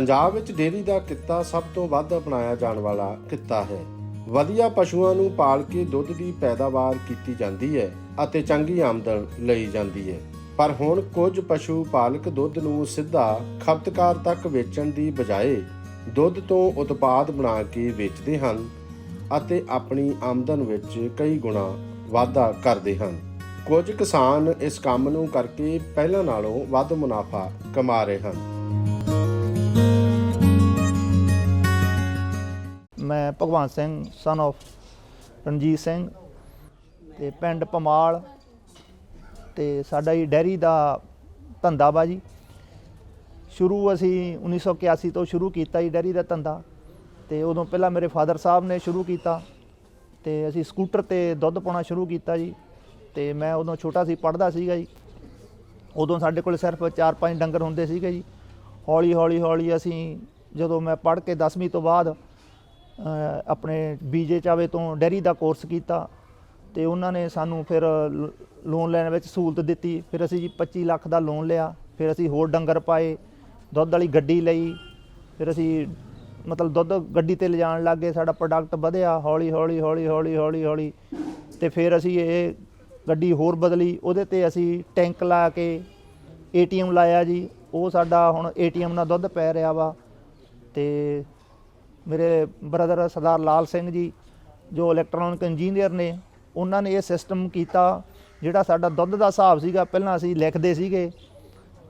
ਪੰਜਾਬ ਵਿੱਚ ਡੇਅਰੀ ਦਾ ਕਿੱਤਾ ਸਭ ਤੋਂ ਵੱਧ ਅਪਣਾਇਆ ਜਾਣ ਵਾਲਾ ਕਿੱਤਾ ਹੈ। ਵਧੀਆ ਪਸ਼ੂਆਂ ਨੂੰ ਪਾਲ ਕੇ ਦੁੱਧ ਦੀ ਪੈਦਾਵਾਰ ਕੀਤੀ ਜਾਂਦੀ ਹੈ ਅਤੇ ਚੰਗੀ ਆਮਦਨ ਲਈ ਜਾਂਦੀ ਹੈ। ਪਰ ਹੁਣ ਕੁਝ ਪਸ਼ੂ ਪਾਲਕ ਦੁੱਧ ਨੂੰ ਸਿੱਧਾ ਖਪਤਕਾਰ ਤੱਕ ਵੇਚਣ ਦੀ ਬਜਾਏ ਦੁੱਧ ਤੋਂ ਉਤਪਾਦ ਬਣਾ ਕੇ ਵੇਚਦੇ ਹਨ ਅਤੇ ਆਪਣੀ ਆਮਦਨ ਵਿੱਚ ਕਈ ਗੁਣਾ ਵਾਧਾ ਕਰਦੇ ਹਨ। ਕੁਝ ਕਿਸਾਨ ਇਸ ਕੰਮ ਨੂੰ ਕਰਕੇ ਪਹਿਲਾਂ ਨਾਲੋਂ ਵੱਧ ਮੁਨਾਫਾ ਕਮਾ ਰਹੇ ਹਨ। ਮੈਂ ਭਗਵੰਤ ਸਿੰਘ ਸਨ of ਰਣਜੀਤ ਸਿੰਘ ਤੇ ਪਿੰਡ ਪਮਾਲ ਤੇ ਸਾਡਾ ਹੀ ਡੈਰੀ ਦਾ ਧੰਦਾ ਵਾ ਜੀ। ਸ਼ੁਰੂ ਅਸੀਂ 1981 ਤੋਂ ਸ਼ੁਰੂ ਕੀਤਾ ਜੀ ਡੈਰੀ ਦਾ ਧੰਦਾ ਤੇ ਉਦੋਂ ਪਹਿਲਾਂ ਮੇਰੇ ਫਾਦਰ ਸਾਹਿਬ ਨੇ ਸ਼ੁਰੂ ਕੀਤਾ ਤੇ ਅਸੀਂ ਸਕੂਟਰ ਤੇ ਦੁੱਧ ਪਾਉਣਾ ਸ਼ੁਰੂ ਕੀਤਾ ਜੀ ਤੇ ਮੈਂ ਉਦੋਂ ਛੋਟਾ ਸੀ ਪੜਦਾ ਸੀਗਾ ਜੀ। ਉਦੋਂ ਸਾਡੇ ਕੋਲ ਸਿਰਫ 4-5 ਡੰਗਰ ਹੁੰਦੇ ਸੀਗੇ ਜੀ। ਹੌਲੀ ਹੌਲੀ ਹੌਲੀ ਅਸੀਂ ਜਦੋਂ ਮੈਂ ਪੜ੍ਹ ਕੇ 10ਵੀਂ ਤੋਂ ਬਾਅਦ ਆਪਣੇ ਬੀਜੇ ਚਾਵੇ ਤੋਂ ਡੈਰੀ ਦਾ ਕੋਰਸ ਕੀਤਾ ਤੇ ਉਹਨਾਂ ਨੇ ਸਾਨੂੰ ਫਿਰ ਲੋਨ ਲੈਣ ਵਿੱਚ ਸਹੂਲਤ ਦਿੱਤੀ। ਫਿਰ ਅਸੀਂ ਜੀ 25 ਲੱਖ ਦਾ ਲੋਨ ਲਿਆ। ਫਿਰ ਅਸੀਂ ਹੋਰ ਡੰਗਰ ਪਾਏ, ਦੁੱਧ ਵਾਲੀ ਗੱਡੀ ਲਈ। ਫਿਰ ਅਸੀਂ ਮਤਲਬ ਦੁੱਧ ਗੱਡੀ ਤੇ ਲਿਜਾਣ ਲੱਗ ਗਏ। ਸਾਡਾ ਪ੍ਰੋਡਕਟ ਵਧਿਆ, ਹੌਲੀ ਹੌਲੀ ਹੌਲੀ ਹੌਲੀ ਹੌਲੀ ਹੌਲੀ। ਤੇ ਫਿਰ ਅਸੀਂ ਇਹ ਗੱਡੀ ਹੋਰ ਬਦਲੀ। ਉਹਦੇ ਤੇ ਅਸੀਂ ਟੈਂਕ ਲਾ ਕੇ ਏਟੀਐਮ ਲਾਇਆ ਜੀ। ਉਹ ਸਾਡਾ ਹੁਣ ਏਟੀਐਮ ਨਾਲ ਦੁੱਧ ਪੈ ਰਿਹਾ ਵਾ। ਤੇ ਮੇਰੇ ਬ੍ਰਦਰ ਸਰਦਾਰ ਲਾਲ ਸਿੰਘ ਜੀ, ਜੋ ਇਲੈਕਟ੍ਰੋਨਿਕ ਇੰਜੀਨੀਅਰ ਨੇ, ਉਹਨਾਂ ਨੇ ਇਹ ਸਿਸਟਮ ਕੀਤਾ, ਜਿਹੜਾ ਸਾਡਾ ਦੁੱਧ ਦਾ ਹਿਸਾਬ ਸੀਗਾ, ਪਹਿਲਾਂ ਅਸੀਂ ਲਿਖਦੇ ਸੀਗੇ,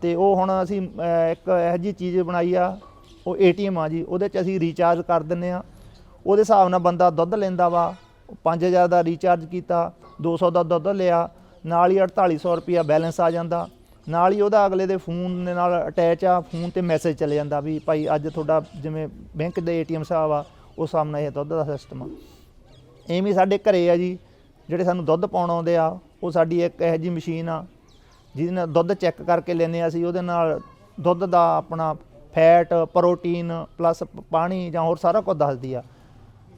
ਤੇ ਉਹ ਹੁਣ ਅਸੀਂ ਇੱਕ ਇਹੋ ਜਿਹੀ ਚੀਜ਼ ਬਣਾਈ ਆ, ਉਹ ਏਟੀਐਮ ਆ ਜੀ, ਉਹਦੇ 'ਚ ਅਸੀਂ ਰੀਚਾਰਜ ਕਰ ਦਿੰਨੇ ਆ। ਉਹਦੇ ਹਿਸਾਬ ਨਾਲ ਬੰਦਾ ਦੁੱਧ ਲੈਂਦਾ ਵਾ 5000 ਦਾ ਰੀਚਾਰਜ ਕੀਤਾ 200 ਦਾ ਦੁੱਧ ਲਿਆ, ਨਾਲ ਹੀ 4800 ਰੁਪਿਆ ਬੈਲੈਂਸ ਆ ਜਾਂਦਾ। ਨਾਲ ਹੀ ਉਹਦਾ ਅਗਲੇ ਦੇ ਫੋਨ ਦੇ ਨਾਲ ਅਟੈਚ ਆ, ਫੋਨ ਤੇ ਮੈਸੇਜ ਚਲੇ ਜਾਂਦਾ ਵੀ ਭਾਈ ਅੱਜ ਤੁਹਾਡਾ ਜਿਵੇਂ ਬੈਂਕ ਦੇ ਏਟੀਐਮ ਸਾਹਿਬ ਆ ਉਸ ਸਾਹਮਣੇ ਇਹ ਦੁੱਧ ਦਾ ਸਿਸਟਮ ਆ। ਐਵੇਂ ਸਾਡੇ ਘਰੇ ਆ ਜੀ, ਜਿਹੜੇ ਸਾਨੂੰ ਦੁੱਧ ਪਾਉਣ ਆਉਂਦੇ ਆ, ਉਹ ਸਾਡੀ ਇੱਕ ਇਹੋ ਜਿਹੀ ਮਸ਼ੀਨ ਆ, ਜਿਹਦੇ ਨਾਲ ਦੁੱਧ ਚੈੱਕ ਕਰਕੇ ਲੈਂਦੇ ਆ ਅਸੀਂ, ਉਹਦੇ ਨਾਲ ਦੁੱਧ ਦਾ ਆਪਣਾ ਫੈਟ ਪ੍ਰੋਟੀਨ ਪਲੱਸ ਪਾਣੀ ਜਾਂ ਹੋਰ ਸਾਰਾ ਕੁਝ ਦੱਸਦੀ ਆ।